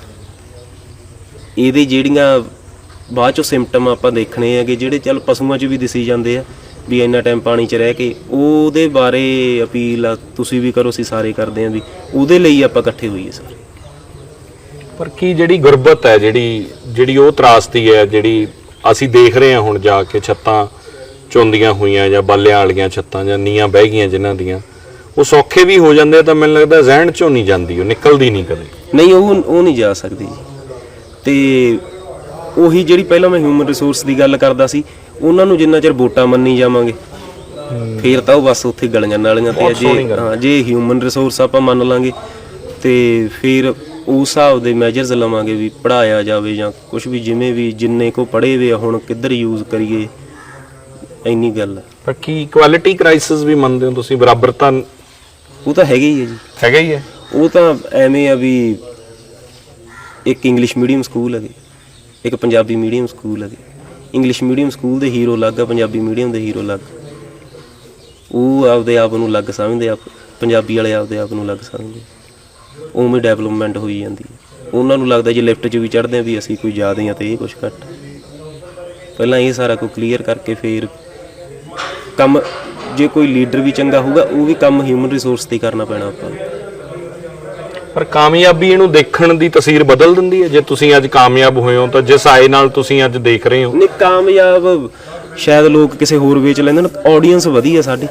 Speaker 2: ਇਹਦੇ ਜਿਹੜੀਆਂ ਬਾਅਦ ਚੋਂ ਸਿੰਪਟਮ ਆਪਾਂ ਦੇਖਣੇ ਹੈਗੇ ਜਿਹੜੇ ਚੱਲ ਪਸ਼ੂਆਂ 'ਚ ਵੀ ਦਿਸੀ ਜਾਂਦੇ ਆ ਵੀ ਇੰਨਾ ਟਾਈਮ ਪਾਣੀ 'ਚ ਰਹਿ ਕੇ ਉਹਦੇ ਬਾਰੇ ਅਪੀਲ ਆ ਤੁਸੀਂ ਵੀ ਕਰੋ ਅਸੀਂ ਸਾਰੇ ਕਰਦੇ ਆਂ ਵੀ ਉਹਦੇ ਲਈ ਆਪਾਂ ਇਕੱਠੇ ਹੋਈਏ ਸਰ।
Speaker 1: ਪਰ ਕੀ ਜਿਹੜੀ ਗੁਰਬਤ ਹੈ ਜਿਹੜੀ ਜਿਹੜੀ ਉਹ ਤਰਾਸਦੀ ਹੈ ਜਿਹੜੀ ਅਸੀਂ ਦੇਖ ਰਹੇ ਹਾਂ ਹੁਣ ਜਾ ਕੇ ਛੱਤਾਂ ਚੁੰਦੀਆਂ ਹੋਈਆਂ ਜਾਂ ਬਾਲਿਆਂ ਵਾਲੀਆਂ ਛੱਤਾਂ ਜਾਂ ਨੀਆਂ ਬਹਿ ਗਈਆਂ ਜਿਨ੍ਹਾਂ ਦੀਆਂ ਉਹ ਸੌਖੇ ਵੀ ਹੋ ਜਾਂਦੇ ਆ ਤਾਂ ਮੈਨੂੰ ਲੱਗਦਾ ਜ਼ਹਿਨ ਚੋਂ ਨਹੀਂ ਜਾਂਦੀ ਉਹ ਨਿਕਲਦੀ ਨਹੀਂ ਕਦੇ।
Speaker 2: ਨਹੀਂ ਉਹ ਉਹ ਨਹੀਂ ਜਾ ਸਕਦੀ ਜੀ। ਤੇ ਉਹੀ ਜਿਹੜੀ ਪਹਿਲਾਂ ਮੈਂ ਹਿਊਮਨ ਰਿਸੋਰਸ ਦੀ ਗੱਲ ਕਰਦਾ ਸੀ ਉਹਨਾਂ ਨੂੰ ਜਿੰਨਾ ਚਿਰ ਵੋਟਾਂ ਮੰਨੀ ਜਾਵਾਂਗੇ। ਫੇਰ ਤਾਂ ਉਹ ਬਸ ਉੱਥੇ ਗਲੀਆਂ ਨਾਲੀਆਂ ਤੇ ਆ। ਜੇ। ਹਾਂ ਜੇ ਹਿਊਮਨ ਰਿਸੋਰਸ ਆਪਾਂ ਮੰਨ ਲਾਂਗੇ ਤੇ ਫਿਰ ਉਸ ਹਿਸਾਬ ਦੇ ਮੈਜਰਸ ਲਵਾਂਗੇ ਵੀ ਪੜਾਇਆ ਜਾਵੇ ਜਾਂ ਕੁਝ ਵੀ ਜਿਵੇਂ ਵੀ ਜਿੰਨੇ ਕੋ ਪੜੇ ਵੇ ਆ, ਹੁਣ ਕਿੱਧਰ ਯੂਜ਼ ਕਰੀਏ ਇੰਨੀ ਗੱਲ
Speaker 1: ਪਰ ਕੀ ਇਕੁਐਲਿਟੀ ਕ੍ਰਾਈਸਿਸ ਵੀ ਮੰਨਦੇ ਹੋ ਤੁਸੀਂ? ਬਰਾਬਰਤਾ
Speaker 2: ਉਹ ਤਾਂ ਹੈਗੇ ਹੀ ਹੈ ਜੀ।
Speaker 1: ਹੈਗਾ ਹੀ ਹੈ
Speaker 2: ਉਹ ਤਾਂ ਐਵੇਂ ਆ ਵੀ ਇੱਕ ਇੰਗਲਿਸ਼ ਮੀਡੀਅਮ ਸਕੂਲ ਹੈਗੇ ਇੱਕ ਪੰਜਾਬੀ ਮੀਡੀਅਮ ਸਕੂਲ ਹੈਗੇ। ਇੰਗਲਿਸ਼ ਮੀਡੀਅਮ ਸਕੂਲ ਦੇ ਹੀਰੋ ਅਲੱਗ ਆ, ਪੰਜਾਬੀ ਮੀਡੀਅਮ ਦੇ ਹੀਰੋ ਅਲੱਗ। ਉਹ ਆਪਦੇ ਆਪ ਨੂੰ ਅਲੱਗ ਸਮਝਦੇ ਆ, ਪੰਜਾਬੀ ਵਾਲੇ ਆਪਦੇ ਆਪ ਨੂੰ ਅਲੱਗ ਸਮਝਦੇ ਉਵੇਂ ਡਿਵੈਲਪਮੈਂਟ ਹੋਈ ਜਾਂਦੀ ਹੈ ਉਹਨਾਂ ਨੂੰ ਲੱਗਦਾ ਜੇ ਲਿਫਟ 'ਚ ਵੀ ਚੜ੍ਹਦੇ ਆ ਵੀ ਅਸੀਂ ਕੋਈ ਜ਼ਿਆਦਾ ਹੀ ਆ ਤੇ ਇਹ ਕੁਝ ਘੱਟ। ਪਹਿਲਾਂ ਇਹ ਸਾਰਾ ਕੁਝ ਕਲੀਅਰ ਕਰਕੇ ਫੇਰ ਕੰਮ, ਜੇ ਕੋਈ ਲੀਡਰ ਵੀ ਚੰਗਾ ਹੋਊਗਾ, ਉਹ ਵੀ ਕੰਮ ਹਿਊਮਨ ਰਿਸੋਰਸ ਤੇ ਕਰਨਾ ਪੈਣਾ ਆਪਾਂ ਨੂੰ।
Speaker 1: ਪਰ ਕਾਮਯਾਬੀ ਇਹਨੂੰ ਦੇਖਣ ਦੀ ਤਸਵੀਰ ਬਦਲ ਦਿੰਦੀ ਹੈ। ਜੇ ਤੁਸੀਂ ਅੱਜ ਕਾਮਯਾਬ ਹੋਏ ਹੋ ਤਾਂ ਜਿਸ ਆਏ ਨਾਲ ਤੁਸੀਂ ਅੱਜ ਦੇਖ ਰਹੇ ਹੋ।
Speaker 2: ਨਹੀਂ, ਕਾਮਯਾਬ ਸ਼ਾਇਦ ਲੋਕ ਕਿਸੇ ਹੋਰ ਵੇਚ ਲੈਂਦੇ ਨੇ ਆਡੀਅנס ਵਧੀਆ ਸਾਡੀ।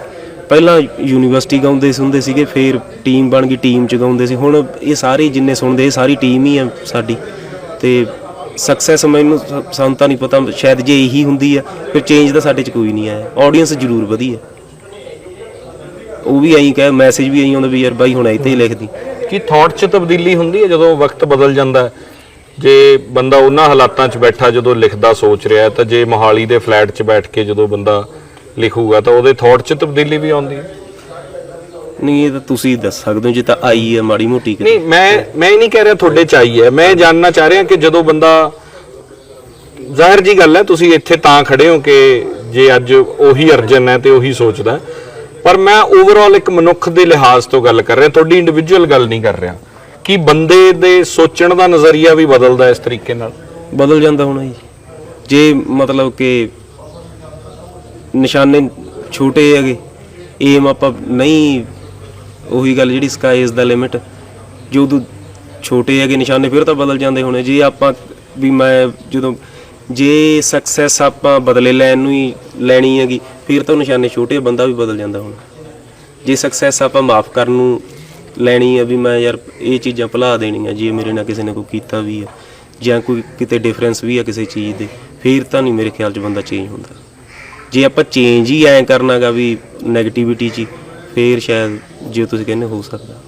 Speaker 2: ਪਹਿਲਾਂ ਯੂਨੀਵਰਸਿਟੀ ਗਾਉਂਦੇ ਹੁੰਦੇ ਸੀਗੇ, ਫਿਰ ਟੀਮ ਬਣ ਗਈ ਟੀਮ ਚ ਗਾਉਂਦੇ ਸੀ। ਹੁਣ ਇਹ ਸਾਰੇ ਜਿੰਨੇ ਸੁਣਦੇ ਸਾਰੀ ਟੀਮ ਹੀ ਆ ਸਾਡੀ। ਤੇ ਸਕਸੈਸ ਮੈਨੂੰ ਸਾਨੂੰ ਤਾਂ ਨਹੀਂ ਪਤਾ, ਸ਼ਾਇਦ ਜੇ ਇਹੀ ਹੁੰਦੀ ਹੈ ਫਿਰ ਚੇਂਜ ਤਾਂ ਸਾਡੇ ਚ ਕੋਈ ਨਹੀਂ ਆਇਆ। ਆਡੀਅנס ਜ਼ਰੂਰ ਵਧੀ ਆ ਉਹ ਵੀ ਐਂ ਕਹੇ ਮੈਸੇਜ ਵੀ ਐਂ ਆਉਂਦਾ ਵੀ ਯਾਰ ਬਾਈ ਹੁਣ ਇੱਥੇ ਹੀ ਲਿਖਦੀ
Speaker 1: ਕੀ ਥਾਟ 'ਚ ਤਬਦੀਲੀ ਹੁੰਦੀ ਹੈ ਜਦੋਂ ਵਕਤ ਬਦਲ ਜਾਂਦਾ ਹੈ? ਜੇ ਬੰਦਾ ਉਹਨਾਂ ਹਾਲਾਤਾਂ 'ਚ ਬੈਠਾ ਜਦੋਂ ਲਿਖਦਾ ਸੋਚ ਰਿਹਾ ਤਾਂ ਜੇ ਮੋਹਾਲੀ ਦੇ ਫਲੈਟ 'ਚ ਬੈਠ ਕੇ ਜਦੋਂ ਬੰਦਾ ਲਿਖੂਗਾ ਤਾਂ ਉਹਦੇ ਥਾਟ 'ਚ ਤਬਦੀਲੀ ਵੀ ਆਉਂਦੀ ਹੈ।
Speaker 2: ਨਹੀਂ ਇਹ ਤਾਂ ਤੁਸੀਂ ਦੱਸ ਸਕਦੇ ਹੋ ਜੇ ਤਾਂ ਆਈ ਹੈ ਮਾੜੀ ਮੋਟੀ
Speaker 1: ਨਹੀਂ ਮੈਂ ਮੈਂ ਇਹ ਨਹੀਂ ਕਹਿ ਰਿਹਾ ਤੁਹਾਡੇ 'ਚ ਆਈ ਹੈ। ਮੈਂ ਜਾਣਨਾ ਚਾਹ ਰਿਹਾ ਕਿ ਜਦੋਂ ਬੰਦਾ ਜ਼ਾਹਿਰ ਜੀ ਗੱਲ ਹੈ ਤੁਸੀਂ ਇੱਥੇ ਤਾਂ ਖੜੇ ਹੋ ਕਿ ਜੇ ਅੱਜ ਉਹੀ ਅਰਜਨ ਹੈ ਤੇ ਉਹੀ ਸੋਚਦਾ। ਪਰ ਮੈਂ ਓਵਰਆਲ ਇੱਕ ਮਨੁੱਖ ਦੇ ਲਿਹਾਜ਼ ਤੋਂ ਗੱਲ ਕਰ ਰਿਹਾ, ਤੁਹਾਡੀ ਇੰਡੀਵਿਜੂਅਲ ਗੱਲ ਨਹੀਂ ਕਰ ਰਿਹਾ। ਕਿ ਬੰਦੇ ਦੇ ਸੋਚਣ ਦਾ ਨਜ਼ਰੀਆ ਵੀ ਬਦਲਦਾ ਇਸ ਤਰੀਕੇ ਨਾਲ?
Speaker 2: ਬਦਲ ਜਾਂਦਾ ਹੋਣਾ ਜੀ। ਜੇ ਮਤਲਬ ਕਿ ਨਿਸ਼ਾਨੇ ਛੋਟੇ ਹੈਗੇ ਏਮ ਆਪਾਂ ਨਹੀਂ, ਉਹੀ ਗੱਲ ਜਿਹੜੀ ਸਕਾਈ ਇਜ਼ ਦਾ ਲਿਮਿਟ ਜਦੋਂ ਛੋਟੇ ਹੈਗੇ ਨਿਸ਼ਾਨੇ, ਫਿਰ ਤਾਂ ਬਦਲ ਜਾਂਦੇ ਹੋਣੇ। ਜੇ ਆਪਾਂ ਵੀ ਮੈਂ ਜਦੋਂ, ਜੇ ਸਕਸੈਸ ਆਪਾਂ ਬਦਲੇ ਲੈਣ ਨੂੰ ਹੀ ਲੈਣੀ ਹੈਗੀ ਫਿਰ ਤਾਂ ਉਹ ਨਿਸ਼ਾਨੇ ਛੋਟੇ ਆ, ਬੰਦਾ ਵੀ ਬਦਲ ਜਾਂਦਾ ਹੁਣ। ਜੇ ਸਕਸੈਸ ਆਪਾਂ ਮਾਫ ਕਰਨ ਨੂੰ ਲੈਣੀ ਆ ਵੀ ਮੈਂ ਯਾਰ ਇਹ ਚੀਜ਼ਾਂ ਭੁਲਾ ਦੇਣੀਆਂ ਜੇ ਮੇਰੇ ਨਾਲ ਕਿਸੇ ਨੇ ਕੋਈ ਕੀਤਾ ਵੀ ਆ ਜਾਂ ਕੋਈ ਕਿਤੇ ਡਿਫਰੈਂਸ ਵੀ ਆ ਕਿਸੇ ਚੀਜ਼ ਦੇ ਫਿਰ ਤਾਂ ਨਹੀਂ ਮੇਰੇ ਖਿਆਲ 'ਚ ਬੰਦਾ ਚੇਂਜ ਹੁੰਦਾ। ਜੇ ਆਪਾਂ ਚੇਂਜ ਹੀ ਐਂ ਕਰਨਾਗਾ ਵੀ 네ਗੇਟਿਵਿਟੀ 'ਚ ਹੀ, ਫਿਰ ਸ਼ਾਇਦ ਜੇ ਤੁਸੀਂ ਕਹਿੰਦੇ ਹੋ ਸਕਦਾ।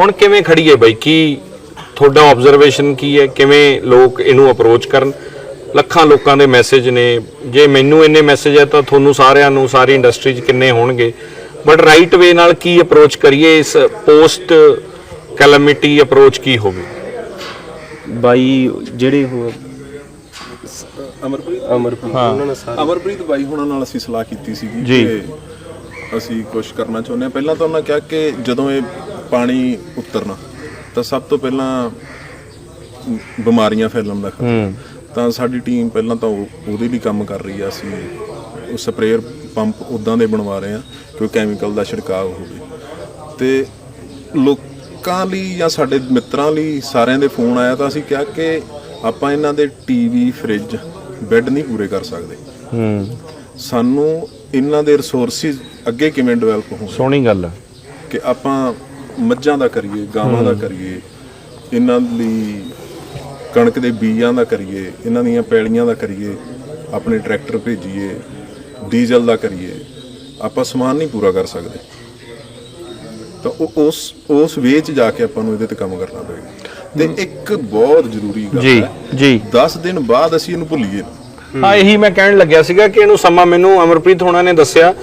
Speaker 1: ਹੁਣ ਕਿਵੇਂ ਖੜੀਏ ਬਾਈ? ਕੀ ਤੁਹਾਡਾ ਆਬਜ਼ਰਵੇਸ਼ਨ ਕੀ ਹੈ? ਕਿਵੇਂ ਲੋਕ ਇਹਨੂੰ ਅਪਰੋਚ ਕਰਨ? ਲੱਖਾਂ ਲੋਕਾਂ ਦੇ ਮੈਸੇਜ ਨੇ। ਜੇ ਮੈਨੂੰ ਇੰਨੇ ਮੈਸੇਜ ਹੈ ਤਾਂ ਤੁਹਾਨੂੰ ਸਾਰਿਆਂ ਨੂੰ ਸਾਰੀ ਇੰਡਸਟਰੀ 'ਚ ਕਿੰਨੇ ਹੋਣਗੇ। ਬਟ ਰਾਈਟ ਵੇ ਨਾਲ ਕੀ ਅਪਰੋਚ ਕਰੀਏ ਇਸ ਪੋਸਟ ਕੈਲਮਿਟੀ ਅਪਰੋਚ ਕੀ ਹੋਵੇ?
Speaker 2: ਬਾਈ ਜਿਹੜੇ ਹੋ
Speaker 3: ਅਮਰਪ੍ਰੀਤ?
Speaker 2: ਅਮਰਪ੍ਰੀਤ ਉਹਨਾਂ ਨੇ ਸਾਰੇ।
Speaker 3: ਅਮਰਪ੍ਰੀਤ ਬਾਈ ਹੁਣਾਂ ਨਾਲ ਅਸੀਂ ਸਲਾਹ ਕੀਤੀ ਸੀਗੀ
Speaker 1: ਜੀ।
Speaker 3: ਕਿ ਅਸੀਂ ਕੁਝ ਕਰਨਾ ਚਾਹੁੰਦੇ ਹਾਂ। ਪਹਿਲਾਂ ਤਾਂ ਉਹਨਾਂ ਕਿਹਾ ਕਿ ਜਦੋਂ ਇਹ ਪਾਣੀ ਉਤਰਨਾ ਤਾਂ ਸਭ ਤੋਂ ਪਹਿਲਾਂ ਬਿਮਾਰੀਆਂ ਫੈਲਣ ਦਾ ਖਤਰਾ। ਤਾਂ ਸਾਡੀ ਟੀਮ ਪਹਿਲਾਂ ਤਾਂ ਉਹ- ਉਹਦੇ ਲਈ ਕੰਮ ਕਰ ਰਹੀ ਆ ਅਸੀਂ ਉਹ ਸਪਰੇਅਰ ਪੰਪ ਉਦਾਂ ਦੇ ਬਣਵਾ ਰਹੇ ਆ ਕਿ ਕੈਮੀਕਲ ਦਾ ਛਿੜਕਾਅ ਹੋਵੇ। ਤੇ ਲੋਕਾਂ ਲਈ ਜਾਂ ਸਾਡੇ ਮਿੱਤਰਾਂ ਲਈ ਸਾਰਿਆਂ ਦੇ ਫੋਨ ਆਇਆ ਤਾਂ ਅਸੀਂ ਕਿਹਾ ਕਿ ਆਪਾਂ ਇਹਨਾਂ ਦੇ ਟੀਵੀ ਫ੍ਰਿਜ ਬੈੱਡ ਨਹੀਂ ਪੂਰੇ ਕਰ ਸਕਦੇ। ਸਾਨੂੰ ਇਹਨਾਂ ਦੇ ਰਿਸੋਰਸਿਸ ਅੱਗੇ ਕਿਵੇਂ ਡਿਵੈਲਪ ਹੋਣ?
Speaker 1: ਸੋਹਣੀ ਗੱਲ ਹੈ
Speaker 3: ਕਿ ਆਪਾਂ ਮੱਝਾਂ ਦਾ ਕਰੀਏ ਗਾਵਾਂ ਦਾ ਕਰੀਏ ਇਹਨਾਂ ਲਈ ਕਣਕ ਦੇ ਬੀਜਾਂ ਦਾ ਕਰੀਏ ਇਹਨਾਂ ਦੀਆਂ ਪੈਲੀਆਂ ਦਾ ਕਰੀਏ ਆਪਣੇ ਟਰੈਕਟਰ ਭੇਜੀਏ ਡੀਜ਼ਲ ਦਾ ਕਰੀਏ ਆਪਾਂ ਸਮਾਨ ਨਹੀਂ ਪੂਰਾ ਕਰ ਸਕਦੇ। ਤਾਂ ਉਹ ਉਸ ਉਸ ਵੇਚ ਜਾ ਕੇ ਆਪਾਂ ਨੂੰ ਇਹਦੇ ਤੇ ਕੰਮ ਕਰਨਾ ਪਏਗਾ। ਤੇ ਇੱਕ ਬਹੁਤ ਜ਼ਰੂਰੀ ਗੱਲ
Speaker 1: ਜੀ
Speaker 3: ਹੈ
Speaker 1: ਜੀ।
Speaker 3: 10 ਦਿਨ ਬਾਅਦ ਅਸੀਂ ਇਹਨੂੰ ਭੁੱਲੀਏ।
Speaker 1: ਹਾਂ ਇਹੀ ਮੈਂ ਕਹਿਣ ਲੱਗਿਆ ਸੀਗਾ ਕਿ ਇਹਨੂੰ ਸਮਾਂ ਮੈਨੂੰ ਅਮਰਪ੍ਰੀਤ ਹੋਣਾ ਨੇ ਦੱਸਿਆ।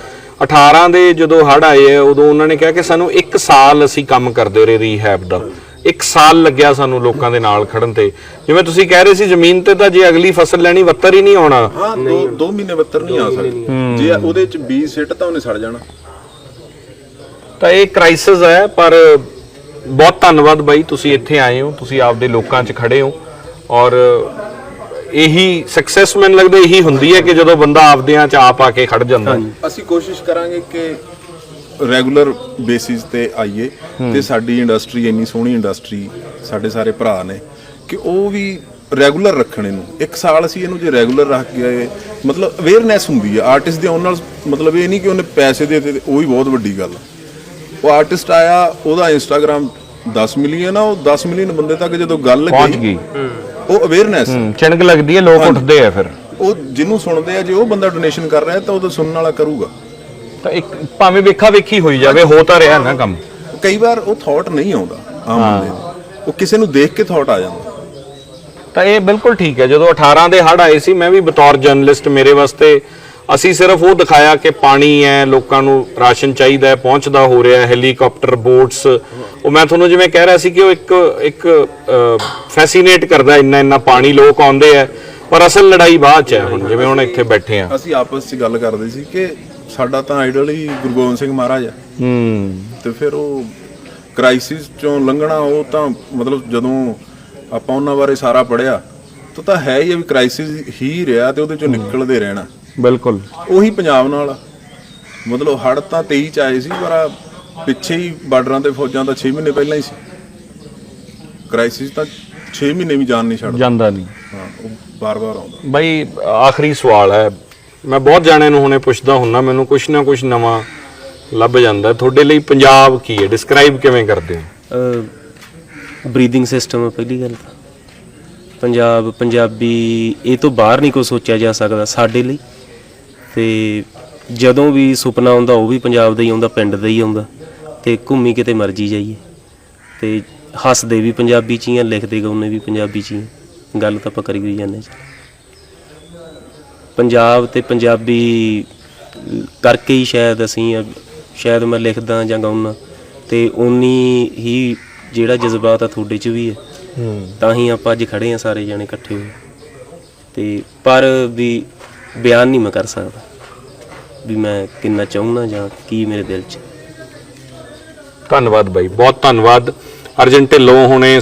Speaker 1: 18 ਦੇ ਜਦੋਂ ਹੜ ਆਏ ਉਦੋਂ ਉਹਨਾਂ ਨੇ ਕਿਹਾ ਕਿ ਸਾਨੂੰ 1 ਸਾਲ ਅਸੀਂ ਕੰਮ ਕਰਦੇ ਰਹੇ ਰੀਹੈਬ ਦਾ। 1 ਸਾਲ ਲੱਗਿਆ ਸਾਨੂੰ ਲੋਕਾਂ ਦੇ ਨਾਲ ਖੜਨ ਤੇ। ਜਿਵੇਂ ਤੁਸੀਂ ਕਹਿ ਰਹੇ ਸੀ ਜ਼ਮੀਨ ਤੇ ਤਾਂ ਜੇ ਅਗਲੀ ਫਸਲ ਲੈਣੀ ਵੱਤਰ ਹੀ ਨਹੀਂ ਆਉਣਾ।
Speaker 3: ਹਾਂ ਦੋ ਦੋ ਮਹੀਨੇ ਬੱਤਰ ਨਹੀਂ ਆ ਸਕਦੇ। ਜੇ ਉਹਦੇ ਚ ਬੀਜ ਸਿੱਟ ਤਾਂ ਉਹਨੇ ਸੜ ਜਾਣਾ।
Speaker 1: ਤਾਂ ਇਹ ਕ੍ਰਾਈਸਿਸ ਹੈ ਪਰ ਬਹੁਤ ਧੰਨਵਾਦ ਬਾਈ ਤੁਸੀਂ ਇੱਥੇ ਆਏ ਹੋ ਤੁਸੀਂ ਆਪਦੇ ਲੋਕਾਂ 'ਚ ਖੜੇ ਹੋ। ਔਰ ਇਹੀ ਸਕਸੈਸ ਮੈਨੂੰ ਲੱਗਦਾ ਇਹੀ ਹੁੰਦੀ ਹੈ ਕਿ ਜਦੋਂ ਬੰਦਾ ਆਪਦਿਆਂ ਚ ਆਪ ਆ ਕੇ ਖੜ ਜਾਂਦਾ। ਹੈ।
Speaker 3: ਅਸੀਂ ਕੋਸ਼ਿਸ਼ ਕਰਾਂਗੇ ਕਿ ਰੈਗੂਲਰ ਬੇਸਿਸ ਤੇ ਆਈਏ ਤੇ ਸਾਡੀ ਇੰਡਸਟਰੀ ਇੰਨੀ ਸੋਹਣੀ ਇੰਡਸਟਰੀ ਸਾਡੇ ਸਾਰੇ ਭਰਾ ਨੇ ਕਿ ਉਹ ਵੀ ਰੈਗੂਲਰ ਰੱਖਣ ਇਹਨੂੰ। ਇੱਕ ਸਾਲ ਅਸੀਂ ਇਹਨੂੰ ਜੇ ਰੈਗੂਲਰ ਰੱਖ ਗਏ ਮਤਲਬ ਅਵੇਅਰਨੈਸ ਹੁੰਦੀ ਹੈ ਆਰਟਿਸਟ ਦੇ ਆਉਣ ਨਾਲ ਮਤਲਬ ਇਹ ਨਹੀਂ ਕਿ ਉਹਨੇ ਪੈਸੇ ਦੇ ਦਿੱਤੇ ਤੇ ਉਹ ਹੀ ਬਹੁਤ ਵੱਡੀ ਗੱਲ ਆ। ਉਹ ਆਰਟਿਸਟ ਆਇਆ ਉਹਦਾ ਇੰਸਟਾਗ੍ਰam 10 ਮਿਲੀਅਨ ਆ ਉਹ 10 ਮਿਲੀਅਨ ਬੰਦੇ ਤੱਕ ਜਦੋਂ ਗੱਲ
Speaker 1: ਗਈ
Speaker 3: ਉਹ ਅਵੇਅਰਨੈਸ
Speaker 1: ਚਿਣਕ ਲੱਗਦੀ ਹੈ ਲੋਕ ਉੱਠਦੇ ਆ ਫਿਰ।
Speaker 3: ਉਹ ਜਿਹਨੂੰ ਸੁਣਦੇ ਆ ਜੇ ਉਹ ਬੰਦਾ ਡੋਨੇਸ਼ਨ ਕਰ ਰਿਹਾ ਤਾਂ ਉਹਦਾ ਸੁਣਨ ਵਾਲਾ ਕਰੂਗਾ।
Speaker 1: ਤਾਂ ਇੱਕ ਭਾਵੇਂ ਵੇਖਾ ਵੇਖੀ ਹੋਈ ਜਾਵੇ ਹੋ ਤਾਂ ਰਿਹਾ ਨਾ ਕੰਮ।
Speaker 3: ਕਈ ਵਾਰ ਉਹ ਥਾਟ ਨਹੀਂ ਆਉਂਦਾ ਆਮ ਬੰਦੇ ਨੂੰ। ਉਹ ਕਿਸੇ ਨੂੰ ਦੇਖ ਕੇ ਥਾਟ ਆ ਜਾਂਦਾ।
Speaker 1: ਤਾਂ ਇਹ ਬਿਲਕੁਲ ਠੀਕ ਹੈ ਜਦੋਂ 18 ਦੇ ਹੜ ਆਏ ਸੀ ਮੈਂ ਵੀ ਬਤੌਰ ਜਰਨਲਿਸਟ ਮੇਰੇ ਵਾਸਤੇ ਅਸੀਂ ਸਿਰਫ ਉਹ ਦਿਖਾਇਆ ਕਿ ਪਾਣੀ ਹੈ ਲੋਕਾਂ ਨੂੰ ਰਾਸ਼ਨ ਚਾਹੀਦਾ ਹੈ ਪਹੁੰਚਦਾ ਹੋ ਰਿਹਾ ਹੈ ਹੈਲੀਕਾਪਟਰ ਬੋਟਸ ਉਹ ਮੈਂ ਤੁਹਾਨੂੰ ਜਿਵੇਂ ਕਹਿ ਰਿਹਾ ਸੀ ਕਿ ਉਹ ਇੱਕ ਇੱਕ ਫੈਸੀਨੇਟ ਕਰਦਾ ਇੰਨਾ ਇੰਨਾ ਪਾਣੀ ਲੋਕ ਆਉਂਦੇ ਆ ਪਰ ਅਸਲ ਲੜਾਈ ਬਾਅਦ ਚ ਹੈ ਹੁਣ ਜਿਵੇਂ ਹੁਣ ਇੱਥੇ ਬੈਠੇ ਆ
Speaker 3: ਅਸੀਂ ਆਪਸ 'ਚ ਗੱਲ ਕਰਦੇ ਸੀ ਕਿ ਸਾਡਾ ਤਾਂ ਆਈਡਲ ਹੀ ਗੁਰੂ ਗੋਬਿੰਦ ਸਿੰਘ ਮਹਾਰਾਜ ਆ।
Speaker 1: ਹੂੰ।
Speaker 3: ਤੇ ਫਿਰ ਉਹ ਕ੍ਰਾਈਸਿਸ ਚੋਂ ਲੰਘਣਾ ਉਹ ਤਾਂ ਮਤਲਬ ਜਦੋਂ ਆਪਾਂ ਉਹਨਾਂ ਬਾਰੇ ਸਾਰਾ ਪੜਿਆ ਤਾਂ ਤਾਂ ਹੈ ਹੀ ਆ ਵੀ ਕ੍ਰਾਈਸਿਸ ਹੀ ਰਿਹਾ ਤੇ ਉਹਦੇ ਚੋਂ ਨਿਕਲਦੇ ਰਹਿਣਾ।
Speaker 1: ਬਿਲਕੁਲ।
Speaker 3: ਉਹੀ ਪੰਜਾਬ ਨਾਲ ਆ। ਮਤਲਬ ਹੜ ਤਾਂ 23 ਚ ਆਏ ਸੀ ਪਰ ਪਿੱਛੇ ਹੀ ਬਾਰਡਰਾਂ ਤੇ ਫੌਜਾਂ ਤਾਂ 6 ਮਹੀਨੇ ਪਹਿਲਾਂ ਹੀ ਸੀ। ਕ੍ਰਾਈਸਿਸ ਤਾਂ 6 ਮਹੀਨੇ ਵੀ ਜਾਨ ਨਹੀਂ ਛੱਡਦਾ।
Speaker 1: ਜਾਂਦਾ ਨਹੀਂ।
Speaker 3: ਹਾਂ ਉਹ ਬਾਰ-ਬਾਰ ਆਉਂਦਾ।
Speaker 1: ਬਾਈ ਆਖਰੀ ਸਵਾਲ ਹੈ ਮੈਂ ਬਹੁਤ ਜਾਣਿਆਂ ਨੂੰ ਹੁਣੇ ਪੁੱਛਦਾ ਹੁੰਨਾ, ਮੈਨੂੰ ਕੁਛ ਨਾ ਕੁਛ ਨਵਾਂ ਲੱਭ ਜਾਂਦਾ। ਤੁਹਾਡੇ ਲਈ ਪੰਜਾਬ ਕੀ ਹੈ? ਡਿਸਕ੍ਰਾਈਬ ਕਿਵੇਂ ਕਰਦੇ ਹੋ?
Speaker 2: ਬਰੀਥਿੰਗ ਸਿਸਟਮ ਪਹਿਲੀ ਗੱਲ ਤਾਂ। ਪੰਜਾਬ, ਪੰਜਾਬੀ, ਇਹ ਤੋਂ ਬਾਹਰ ਨਹੀਂ ਕੋਈ ਸੋਚਿਆ ਜਾ ਸਕਦਾ ਸਾਡੇ ਲਈ। ਤੇ ਜਦੋਂ ਵੀ ਸੁਪਨਾ ਆਉਂਦਾ, ਉਹ ਵੀ ਪੰਜਾਬ ਦਾ ਹੀ ਆਉਂਦਾ, ਪਿੰਡ ਦਾ ਹੀ ਆਉਂਦਾ। ਤੇ ਘੁੰਮੀ ਕਿਤੇ ਮਰਜ਼ੀ ਜਾਈਏ। ਤੇ ਹੱਸਦੇ ਵੀ ਪੰਜਾਬੀ ਚ ਹੀ ਆ, ਲਿਖਦੇ ਗਾਉਂਦੇ ਵੀ ਪੰਜਾਬੀ ਚ ਹੀ ਆ। ਗੱਲ ਤਾਂ ਆਪਾਂ ਕਰੀ ਹੋਈ ਜਾਂਦੇ ਜੀ ਪੰਜਾਬ ਤੇ ਪੰਜਾਬੀ ਕਰਕੇ ਹੀ ਸ਼ਾਇਦ ਅਸੀਂ ਅ- ਸ਼ਾਇਦ ਮੈਂ ਲਿਖਦਾ ਜਾਂ ਗਾਉਣਾ ਤੇ ਉਨੀ ਹੀ ਜਿਹੜਾ ਜਜ਼ਬਾਤ ਆ ਤੁਹਾਡੇ ਚ ਵੀ ਹੈ। ਤਾਂ ਹੀ ਆਪਾਂ ਅੱਜ ਖੜੇ ਆ ਸਾਰੇ ਜਣੇ ਇਕੱਠੇ ਹੋਏ। ਤੇ ਪਰ ਵੀ ਬਿਆਨ ਨਹੀਂ ਮੈਂ ਕਰ ਸਕਦਾ। ਵੀ ਮੈਂ ਕਿੰਨਾ ਚਾਹੁੰਦਾ ਜਾਂ ਕੀ ਮੇਰੇ ਦਿਲ 'ਚ।
Speaker 1: ਧੰਨਵਾਦ ਬਾਈ ਬਹੁਤ ਧੰਨਵਾਦ। ਅਰਜਨ ਢਿੱਲੋਂ ਹੁਣੇ